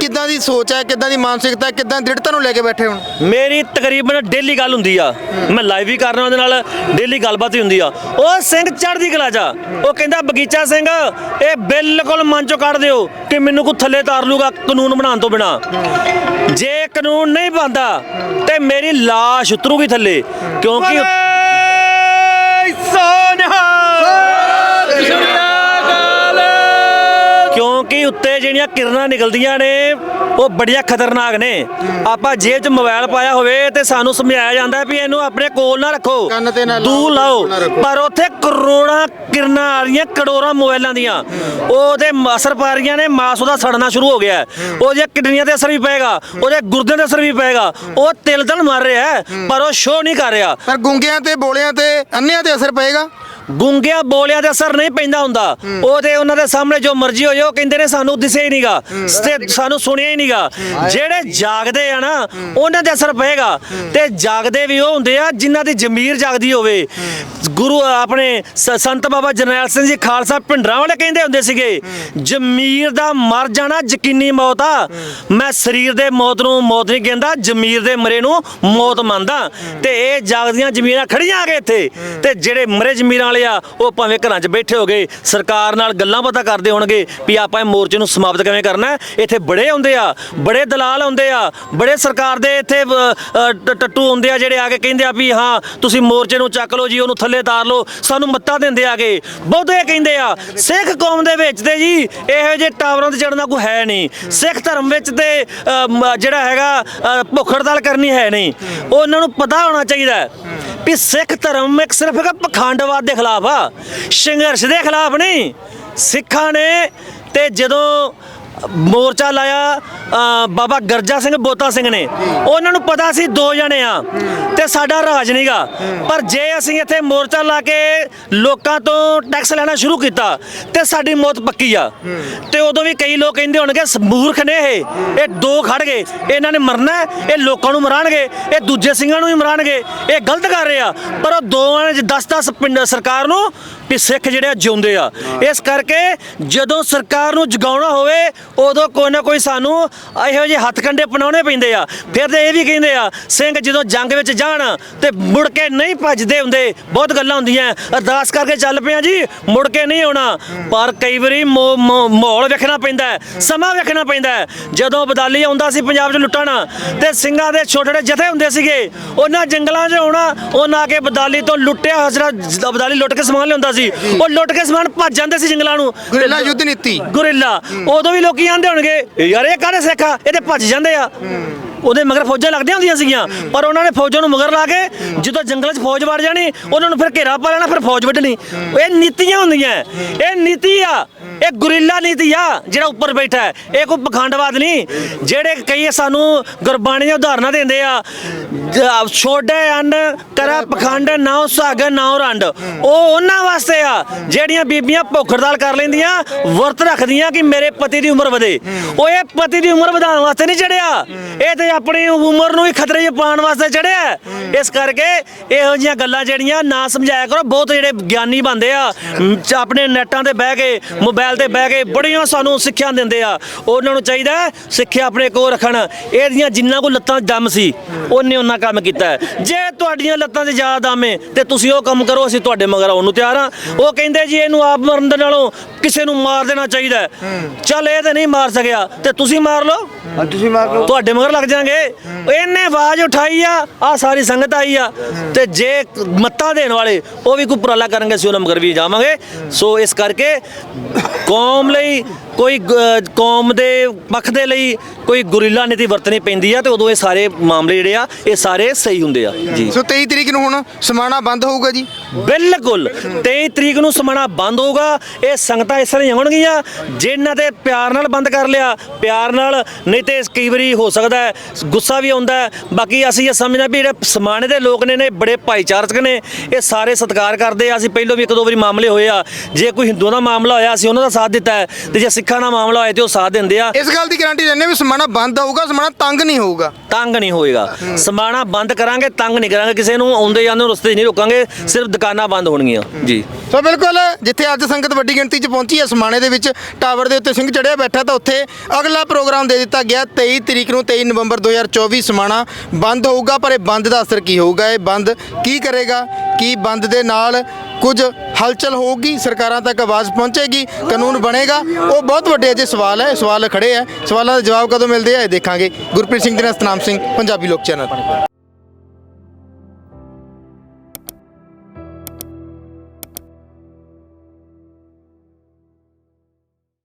ਕਿੱਦਾਂ ਦੀ ਸੋਚ ਹੈ? ਕਿੱਦਾਂ ਦੀ ਮਾਨਸਿਕਤਾ ਕਿੱਦਾਂ ਦ੍ਰਿੜਤਾ ਨੂੰ ਲੈ ਕੇ ਬੈਠੇ ਹੁਣ? ਮੇਰੀ ਤਕਰੀਬਨ ਡੇਲੀ ਗੱਲ ਹੁੰਦੀ ਆ। ਮੈਂ ਲਾਈਵ ਵੀ ਕਰਨਾ ਉਹਦੇ ਨਾਲ, ਡੇਲੀ ਗੱਲਬਾਤ ਹੀ ਹੁੰਦੀ ਆ। ਉਹ ਸਿੰਘ ਚੜ੍ਹਦੀ ਕਲਾ ਜਾ ਉਹ ਕਹਿੰਦਾ, ਬਗੀਚਾ ਸਿੰਘ, ਇਹ ਬਿਲਕੁਲ ਮਨ ਚੋਂ ਕੱਢ ਦਿਓ ਕਿ ਮੈਨੂੰ ਕੋ ਥੱਲੇ ਤਾਰ ਲੂਗਾ ਕਾਨੂੰਨ ਬਣਾਉਣ ਤੋਂ ਬਿਨਾ। ਜੇ ਕਾਨੂੰਨ ਨਹੀਂ ਬਣਦਾ, ਤੇ ਮੇਰੀ ਲਾਸ਼ ਉਤਰੂਗੀ ਥੱਲੇ। ਕਿਉਂਕਿ सोन्या ਕਿਉਂਕਿ ਉੱਤੇ ਜਿਹੜੀਆਂ ਕਿਰਨਾਂ ਨਿਕਲਦੀਆਂ ਨੇ ਉਹ ਬੜੀਆਂ ਖਤਰਨਾਕ ਨੇ। ਆਪਾਂ ਜੇਬ 'ਚ ਮੋਬਾਈਲ ਪਾਇਆ ਹੋਵੇ ਤੇ ਸਾਨੂੰ ਸਮਝਾਇਆ ਜਾਂਦਾ ਵੀ ਇਹਨੂੰ ਆਪਣੇ ਕੋਲ ਨਾ ਰੱਖੋ ਕੰਨ ਤੇ ਨਾ ਲਾਓ, ਦੂਰ ਲਾਓ। ਨਾ ਰੱਖੋ। ਪਰ ਉੱਥੇ ਕਰੋੜਾਂ ਕਿਰਨਾਂ ਆ ਰਹੀਆਂ ਕਰੋੜਾਂ ਮੋਬਾਈਲਾਂ ਦੀਆਂ। ਉਹਦੇ ਅਸਰ ਪਾ ਰਹੀਆਂ ਨੇ ਮਾਸ ਉਹਦਾ ਸੜਨਾ ਸ਼ੁਰੂ ਹੋ ਗਿਆ। ਹੈ। ਉਹਦੀਆਂ ਕਿਡਨੀਆਂ ਤੇ ਅਸਰ ਵੀ ਪਏਗਾ ਉਹਦੇ ਗੁਰਦਿਆਂ ਤੇ ਅਸਰ ਵੀ ਪਏਗਾ। ਉਹ ਤਿਲ ਤਲ ਮਰ ਰਿਹਾ ਹੈ, ਪਰ ਉਹ ਸ਼ੋ ਨਹੀਂ ਕਰ ਰਿਹਾ। ਪਰ ਗੁੰਗਿਆਂ ਤੇ ਬੋਲਿਆਂ ਤੇ ਅੰਨਿਆਂ ਤੇ ਅਸਰ ਪਏਗਾ? ਗੁੰਗਿਆ ਬੋਲਿਆ ਤੇ ਅਸਰ ਨਹੀਂ ਪੈਂਦਾ ਹੁੰਦਾ। ਉਹ ਤੇ ਉਹਨਾਂ ਦੇ ਸਾਹਮਣੇ ਜੋ ਮਰਜ਼ੀ ਹੋ ਉਹ ਕਹਿੰਦੇ ਨੇ ਸਾਨੂੰ ਦਿਸੇ ਹੀ ਨਹੀਂਗਾ ਤੇ ਸਾਨੂੰ ਸੁਣਿਆ ਹੀ ਨਹੀਂਗਾ ਜਿਹੜੇ ਜਾਗਦੇ ਆ ਨਾ ਉਹਨਾਂ ਤੇ ਅਸਰ ਪਏਗਾ। ਤੇ ਜਾਗਦੇ ਵੀ ਉਹ ਹੁੰਦੇ ਆ ਜਿਨ੍ਹਾਂ ਦੀ ਜ਼ਮੀਰ ਜਾਗਦੀ ਹੋਵੇ। ਗੁਰੂ ਆਪਣੇ ਸੰਤ ਬਾਬਾ ਜਰਨੈਲ ਸਿੰਘ ਜੀ ਖਾਲਸਾ ਪਿੰਡਰਾਂ ਵਾਲੇ ਕਹਿੰਦੇ ਹੁੰਦੇ ਸੀਗੇ ਜ਼ਮੀਰ ਦਾ ਮਰ ਜਾਣਾ ਯਕੀਨੀ ਮੌਤ ਆ। ਮੈਂ ਸਰੀਰ ਦੇ ਮੌਤ ਨੂੰ ਮੌਤ ਨਹੀਂ ਕਹਿੰਦਾ ਜ਼ਮੀਰ ਦੇ ਮਰੇ ਨੂੰ ਮੌਤ ਮੰਨਦਾ। ਤੇ ਇਹ ਜਾਗਦੀਆਂ ਜ਼ਮੀਰਾਂ ਖੜੀਆਂ ਆ ਗਏ ਇੱਥੇ। ਤੇ ਜਿਹੜੇ ਮਰੇ ਜ਼ਮੀਰਾਂ ਵਾਲੇ ਆ ਉਹ ਭਾਵੇਂ ਘਰਾਂ 'ਚ ਬੈਠੇ ਹੋਗੇ ਸਰਕਾਰ ਨਾਲ ਗੱਲਾਂ ਬਾਤਾਂ ਕਰਦੇ ਹੋਣਗੇ ਵੀ ਆਪਾਂ ਇਹ ਮੋਰਚੇ ਨੂੰ ਸਮਾਪਤ ਕਿਵੇਂ ਕਰਨਾ ਇੱਥੇ ਬੜੇ ਆਉਂਦੇ ਆ ਬੜੇ ਦਲਾਲ ਆਉਂਦੇ ਆ ਬੜੇ ਸਰਕਾਰ ਦੇ ਇੱਥੇ ਟੱਟੂ ਆਉਂਦੇ ਆ ਜਿਹੜੇ ਆ ਕੇ ਕਹਿੰਦੇ ਆ ਵੀ ਹਾਂ ਤੁਸੀਂ ਮੋਰਚੇ ਨੂੰ ਚੱਕ ਲਓ ਜੀ ਉਹਨੂੰ ਥੱਲੇ ਤਾਰ ਲਓ ਸਾਨੂੰ ਮੱਤਾ ਦਿੰਦੇ ਆਗੇ ਬਹੁਤੇ ਕਹਿੰਦੇ ਆ ਸਿੱਖ ਕੌਮ ਦੇ ਵਿੱਚ ਤੇ ਜੀ ਇਹੋ ਜਿਹੇ ਟਾਵਰਾਂ ਤੇ ਚੜਨਾ ਕੋਈ ਹੈ ਨਹੀਂ। ਸਿੱਖ ਧਰਮ ਵਿੱਚ ਤੇ ਜਿਹੜਾ ਹੈਗਾ ਅ, ਭੁੱਖ ਹੜਤਾਲ ਕਰਨੀ ਹੈ ਨਹੀਂ। ਉਹਨਾਂ ਨੂੰ ਪਤਾ ਹੋਣਾ ਚਾਹੀਦਾ ਵੀ ਸਿੱਖ ਧਰਮ ਇੱਕ ਸਿਰਫ ਇੱਕ ਪਖੰਡਵਾਦ ਦੇ ਖਿਲਾਫ ਆ। ਸੰਘਰਸ਼ ਦੇ ਖਿਲਾਫ ਨਹੀਂ। ਸਿੱਖਾਂ ਨੇ ਤੇ ਜਦੋਂ ਮੋਰਚਾ ਲਾਇਆ ਬਾਬਾ ਗਰਜਾ ਸਿੰਘ ਬੋਤਾ ਸਿੰਘ ਨੇ। ਉਹਨਾਂ ਨੂੰ ਪਤਾ ਸੀ ਦੋ ਜਣੇ ਆ ਤੇ ਸਾਡਾ ਰਾਜ ਨਹੀਂਗਾ ਪਰ ਜੇ ਅਸੀਂ ਇੱਥੇ ਮੋਰਚਾ ਲਾ ਕੇ ਲੋਕਾਂ ਤੋਂ ਟੈਕਸ ਲੈਣਾ ਸ਼ੁਰੂ ਕੀਤਾ, ਤੇ ਸਾਡੀ ਮੌਤ ਪੱਕੀ ਆ। ਤੇ ਉਦੋਂ ਵੀ ਕਈ ਲੋਕ ਕਹਿੰਦੇ ਹੋਣਗੇ ਮੂਰਖ ਨੇ ਇਹ। ਇਹ ਦੋ ਖੜ ਗਏ। ਇਹਨਾਂ ਨੇ ਮਰਨਾ ਇਹ ਲੋਕਾਂ ਨੂੰ ਮਰਾਣਗੇ, ਇਹ ਦੂਜੇ ਸਿੰਘਾਂ ਨੂੰ ਵੀ ਮਰਾਣਗੇ। ਇਹ ਗਲਤ ਕਰ ਰਹੇ ਆ। ਪਰ ਉਹ ਦੋਵਾਂ ਨੇ 10-10 ਪਿੰਡ ਸਰਕਾਰ ਨੂੰ ਵੀ ਸਿੱਖ ਜਿਹੜੇ ਆ ਜਿਉਂਦੇ ਆ। ਇਸ ਕਰਕੇ ਜਦੋਂ ਸਰਕਾਰ ਨੂੰ ਜਗਾਉਣਾ ਹੋਵੇ, ਉਦੋਂ ਕੋਈ ਨਾ ਕੋਈ ਸਾਨੂੰ ਇਹੋ ਜਿਹੇ ਹੱਥ ਕੰਡੇ ਅਪਣਾਉਣੇ ਪੈਂਦੇ ਆ। ਫਿਰ ਤੇ ਇਹ ਵੀ ਕਹਿੰਦੇ ਆ, ਸਿੰਘ ਜਦੋਂ ਜੰਗ ਵਿੱਚ ਜਾਣ ਤੇ ਮੁੜ ਕੇ ਨਹੀਂ ਭੱਜਦੇ ਹੁੰਦੇ, ਬਹੁਤ ਗੱਲਾਂ ਹੁੰਦੀਆਂ। ਅਰਦਾਸ ਕਰਕੇ ਚੱਲ ਪਿਆ ਜੀ, ਮੁੜ ਕੇ ਨਹੀਂ ਆਉਣਾ। ਪਰ ਕਈ ਵਾਰੀ ਮੋ- ਮੋ- ਮਾਹੌਲ ਵੇਖਣਾ ਪੈਂਦਾ ਸਮਾਂ ਵੇਖਣਾ ਪੈਂਦਾ ਜਦੋਂ ਬਦਾਲੀ ਆਉਂਦਾ ਸੀ ਪੰਜਾਬ 'ਚ ਲੁੱਟਣ, ਤੇ ਸਿੰਘਾਂ ਦੇ ਛੋਟੇ ਛੋਟੇ ਜਥੇ ਹੁੰਦੇ ਸੀਗੇ, ਉਹਨਾਂ ਜੰਗਲਾਂ 'ਚ ਆਉਣਾ, ਉਹਨਾਂ ਆ ਕੇ ਬਦਾਲੀ ਤੋਂ ਲੁੱਟਿਆ ਹਜ਼ਰਾ ਬਦਾਲੀ ਲੁੱਟ ਕੇ ਸਮਾਨ ਲਿਆਉਂਦਾ ਸੀ ਉਹ ਲੁੱਟ ਕੇ ਸਮਾਨ ਭੱਜ ਜਾਂਦੇ ਸੀ ਜੰਗਲਾਂ ਨੂੰ। ਗੁਰਿੱਲਾ ਯੁੱਧ ਨੀਤੀ। ਗੁਰਿੱਲਾ। ਉਦੋਂ ਵੀ ਲੋਕੀ ਆਂਦੇ ਹੋਣਗੇ ਯਾਰ ਇਹ ਕਾਹਦੇ ਸਿੱਖ ਆ? ਇਹ ਤੇ ਭੱਜ ਜਾਂਦੇ ਆ। ਉਹਦੇ ਮਗਰ ਫੌਜਾਂ ਲੱਗਦੀਆਂ ਹੁੰਦੀਆਂ ਸੀਗੀਆਂ, ਪਰ ਉਹਨਾਂ ਨੇ ਫੌਜਾਂ ਨੂੰ ਮਗਰ ਲਾ ਕੇ ਜਦੋਂ ਜੰਗਲ 'ਚ ਫੌਜ ਵੜ ਜਾਣੀ, ਉਹਨਾਂ ਨੂੰ ਫਿਰ ਘੇਰਾ ਪਾ ਲੈਣਾ, ਫਿਰ ਫੌਜ ਵੱਢਣੀ। ਇਹ ਨੀਤੀਆਂ ਹੁੰਦੀਆਂ। ਇਹ ਨੀਤੀ ਆ। ਇਹ ਗੁਰਿੱਲਾ ਨੀਤੀ ਆ, ਜਿਹੜਾ ਉੱਪਰ ਬੈਠਾ ਹੈ। ਇਹ ਕੋਈ ਪਖੰਡਵਾਦ ਨਹੀਂ। ਜਿਹੜੇ ਕਈ ਸਾਨੂੰ ਗੁਰਬਾਣੀ ਦੀਆਂ ਉਦਾਹਰਨਾਂ ਦਿੰਦੇ ਆ, ਜ- ਛੋਡੇ ਅੰਨ ਕਰਾ ਪਖੰਡ ਨਾਉ ਸੁਹਾਗ ਨਾਉ ਰੰਡ। ਉਹ ਉਹਨਾਂ ਵਾਸਤੇ ਆ, ਜਿਹੜੀਆਂ ਬੀਬੀਆਂ ਭੁੱਖ ਹੜਤਾਲ ਕਰ ਲੈਂਦੀਆਂ, ਵਰਤ ਰੱਖਦੀਆਂ ਕਿ ਮੇਰੇ ਪਤੀ ਦੀ ਉਮਰ ਵਧੇ। ਉਹ ਇਹ ਪਤੀ ਦੀ ਉਮਰ ਵਧਾਉਣ ਵਾਸਤੇ ਨਹੀਂ ਚੜਿਆ। ਇਹ ਤੇ ਆਪਣੀ ਉਮਰ ਨੂੰ ਹੀ ਖਤਰੇ 'ਚ ਪਾਉਣ ਵਾਸਤੇ ਚੜਿਆ ਇਸ ਕਰਕੇ ਇਹੋ ਜਿਹੀਆਂ ਗੱਲਾਂ ਜਿਹੜੀਆਂ ਨਾ ਸਮਝਾਇਆ ਕਰੋ ਬਹੁਤ ਜਿਹੜੇ ਗਿਆਨੀ ਬੰਦੇ ਆ ਆਪਣੇ ਨੈਟਾਂ ਤੇ ਬਹਿ ਕੇ ਮੋਬਾਈਲ ਤੇ ਬਹਿ ਕੇ ਬੜੀਆਂ ਸਾਨੂੰ ਸਿੱਖਿਆ ਦਿੰਦੇ ਆ। ਉਹਨਾਂ ਨੂੰ ਚਾਹੀਦਾ ਸਿੱਖਿਆ ਆਪਣੇ ਕੋਲ ਰੱਖਣ। ਇਹਦੀਆਂ ਜਿੰਨਾ ਕੋ ਲੱਤਾਂ ਦਮ ਸੀ ਉਹਨੇ ਉਹਨਾਂ ਕੰਮ ਕੀਤਾ। ਜੇ ਤੁਹਾਡੀਆਂ ਲੱਤਾਂ 'ਚ ਜ਼ਿਆਦਾ ਦਮ ਹੈ ਤੇ ਤੁਸੀਂ ਉਹ ਕੰਮ ਕਰੋ ਅਸੀਂ ਤੁਹਾਡੇ ਮਗਰ ਆਉਣ ਨੂੰ ਤਿਆਰ ਆ ਉਹ ਕਹਿੰਦੇ ਜੀ ਇਹਨੂੰ ਆਪ ਮਰਨ ਦੇ ਨਾਲੋਂ ਕਿਸੇ ਨੂੰ ਮਾਰ ਦੇਣਾ ਚਾਹੀਦਾ। ਚੱਲ ਇਹ ਤੇ ਨਹੀਂ ਮਾਰ ਸਕਿਆ ਤੇ ਤੁਸੀਂ ਮਾਰ ਲਓ। ਤੁਸੀਂ ਮਾਰ ਲਓ। ਤੁਹਾਡੇ ਮਗਰ ਲੱਗ ਜਾਾਂਗੇ ਇਹਨੇ ਆਵਾਜ਼ ਉਠਾਈ ਆ ਆ ਸਾਰੀ ਸੰਗਤ ਆਈ ਆ। ਤੇ ਜੇ ਮੱਤਾ ਦੇਣ ਵਾਲੇ ਉਹ ਵੀ ਕੋਈ ਉਪਰਾਲਾ ਕਰਨਗੇ ਅਸੀਂ ਉਹਨਾਂ ਮਗਰ ਵੀ ਜਾਵਾਂਗੇ। ਸੋ ਇਸ ਕਰਕੇ ਕੌਮ ਲਈ ਕੋਈ ਕੌਮ ਦੇ ਪੱਖ ਦੇ ਲਈ ਕੋਈ ਗੁਰੀਲਾ ਨੀਤੀ ਵਰਤਣੀ ਪੈਂਦੀ ਆ ਤੇ ਉਦੋਂ ਇਹ ਸਾਰੇ ਮਾਮਲੇ ਜਿਹੜੇ ਆ ਇਹ ਸਾਰੇ ਸਹੀ ਹੁੰਦੇ ਆ। ਜੀ। ਸੋ 23 ਤਰੀਕ ਨੂੰ ਹੁਣ ਸਮਾਣਾ ਬੰਦ ਹੋਊਗਾ ਜੀ? ਬਿਲਕੁਲ। 23 ਤਰੀਕ ਨੂੰ ਸਮਾਣਾ ਬੰਦ ਹੋਊਗਾ। ਇਹ ਸੰਗਤਾਂ ਇਸ ਤਰ੍ਹਾਂ ਆਉਣਗੀਆਂ ਜਿਨ੍ਹਾਂ ਤੇ ਪਿਆਰ ਨਾਲ ਬੰਦ ਕਰ ਲਿਆ। ਪਿਆਰ ਨਾਲ ਨਹੀਂ ਤੇ ਕਈ ਵਾਰੀ ਹੋ ਸਕਦਾ ਹੈ ਗੁੱਸਾ ਵੀ ਆਉਂਦਾ ਬਾਕੀ ਅਸੀਂ ਇਹ ਸਮਝਦੇ ਹਾਂ ਵੀ ਜਿਹੜੇ ਸਮਾਣੇ ਦੇ ਲੋਕ ਨੇ ਨੇ ਬੜੇ ਭਾਈਚਾਰਕ ਨੇ ਇਹ ਸਾਰੇ ਸਤਿਕਾਰ ਕਰਦੇ ਆ। ਅਸੀਂ ਪਹਿਲਾਂ ਵੀ ਇੱਕ ਦੋ ਵਾਰੀ ਮਾਮਲੇ ਹੋਏ ਆ। ਜੇ ਕੋਈ ਹਿੰਦੂਆਂ ਦਾ ਮਾਮਲਾ ਹੋਇਆ ਅਸੀਂ ਉਹਨਾਂ ਦਾ ਸਾਥ ਦਿੱਤਾ ਹੈ ਤੇ ਜੇ ਸਿੱਖਾਂ ਦਾ ਮਾਮਲਾ ਹੋਇਆ ਤੇ ਉਹ ਸਾਥ ਦਿੰਦੇ ਆ। ਇਸ ਗੱਲ ਦੀ ਗਾਰੰਟੀ ਦਿੰਦੇ ਵੀ ਸਮਾਣਾ ਬੰਦ ਹੋਊਗਾ ਸਮਾਣਾ ਤੰਗ ਨਹੀਂ ਹੋਊਗਾ। ਤੰਗ ਨਹੀਂ ਹੋਏਗਾ। ਸਮਾਣਾ ਬੰਦ ਕਰਾਂਗੇ ਤੰਗ ਨਹੀਂ ਕਰਾਂਗੇ। ਕਿਸੇ ਨੂੰ ਆਉਂਦੇ ਜਾਂਦੇ ਨੂੰ ਰਸਤੇ ਨਹੀਂ ਰੋਕਾਂਗੇ। ਸਿਰਫ ਦੁਕਾਨਾਂ ਬੰਦ ਹੋਣਗੀਆਂ। ਜੀ। ਸੋ ਬਿਲਕੁਲ, ਜਿੱਥੇ ਅੱਜ ਸੰਗਤ ਵੱਡੀ ਗਿਣਤੀ 'ਚ ਪਹੁੰਚੀ ਹੈ ਸਮਾਣੇ ਦੇ ਵਿੱਚ ਟਾਵਰ ਦੇ ਉੱਤੇ ਸਿੰਘ ਚੜਿਆ ਬੈਠਾ, ਤਾਂ ਉੱਥੇ ਅਗਲਾ ਪ੍ਰੋਗਰਾਮ ਦੇ ਦਿੱਤਾ ਗਿਆ 23 ਤਰੀਕ ਨੂੰ 23 ਨਵੰਬਰ 2024 ਸਮਾਣਾ ਬੰਦ ਹੋਊਗਾ, ਪਰ ਇਹ ਬੰਦ ਦਾ ਅਸਰ ਕੀ ਹੋਊਗਾ? ਇਹ ਬੰਦ ਕੀ ਕਰੇਗਾ? ਕੀ ਬੰਦ ਦੇ ਨਾਲ ਕੁਝ ਹਲਚਲ ਹੋਊਗੀ? ਸਰਕਾਰਾਂ ਤੱਕ ਆਵਾਜ਼ ਪਹੁੰਚੇਗੀ? ਕਾਨੂੰਨ ਬਣੇਗਾ? ਉਹ ਬਹੁਤ ਵੱਡੇ ਅਜੇ ਸਵਾਲ ਹੈ, ਸਵਾਲ ਖੜੇ ਹੈ। ਸਵਾਲਾਂ ਦੇ ਜਵਾਬ ਕਦੋਂ ਮਿਲਦੇ ਆ, ਇਹ ਦੇਖਾਂਗੇ। ਗੁਰਪ੍ਰੀਤ ਸਿੰਘ ਦੇ ਨਾਲ ਸਤਨਾਮ ਸਿੰਘ, ਪੰਜਾਬੀ ਲੋਕ ਚੈਨਲ।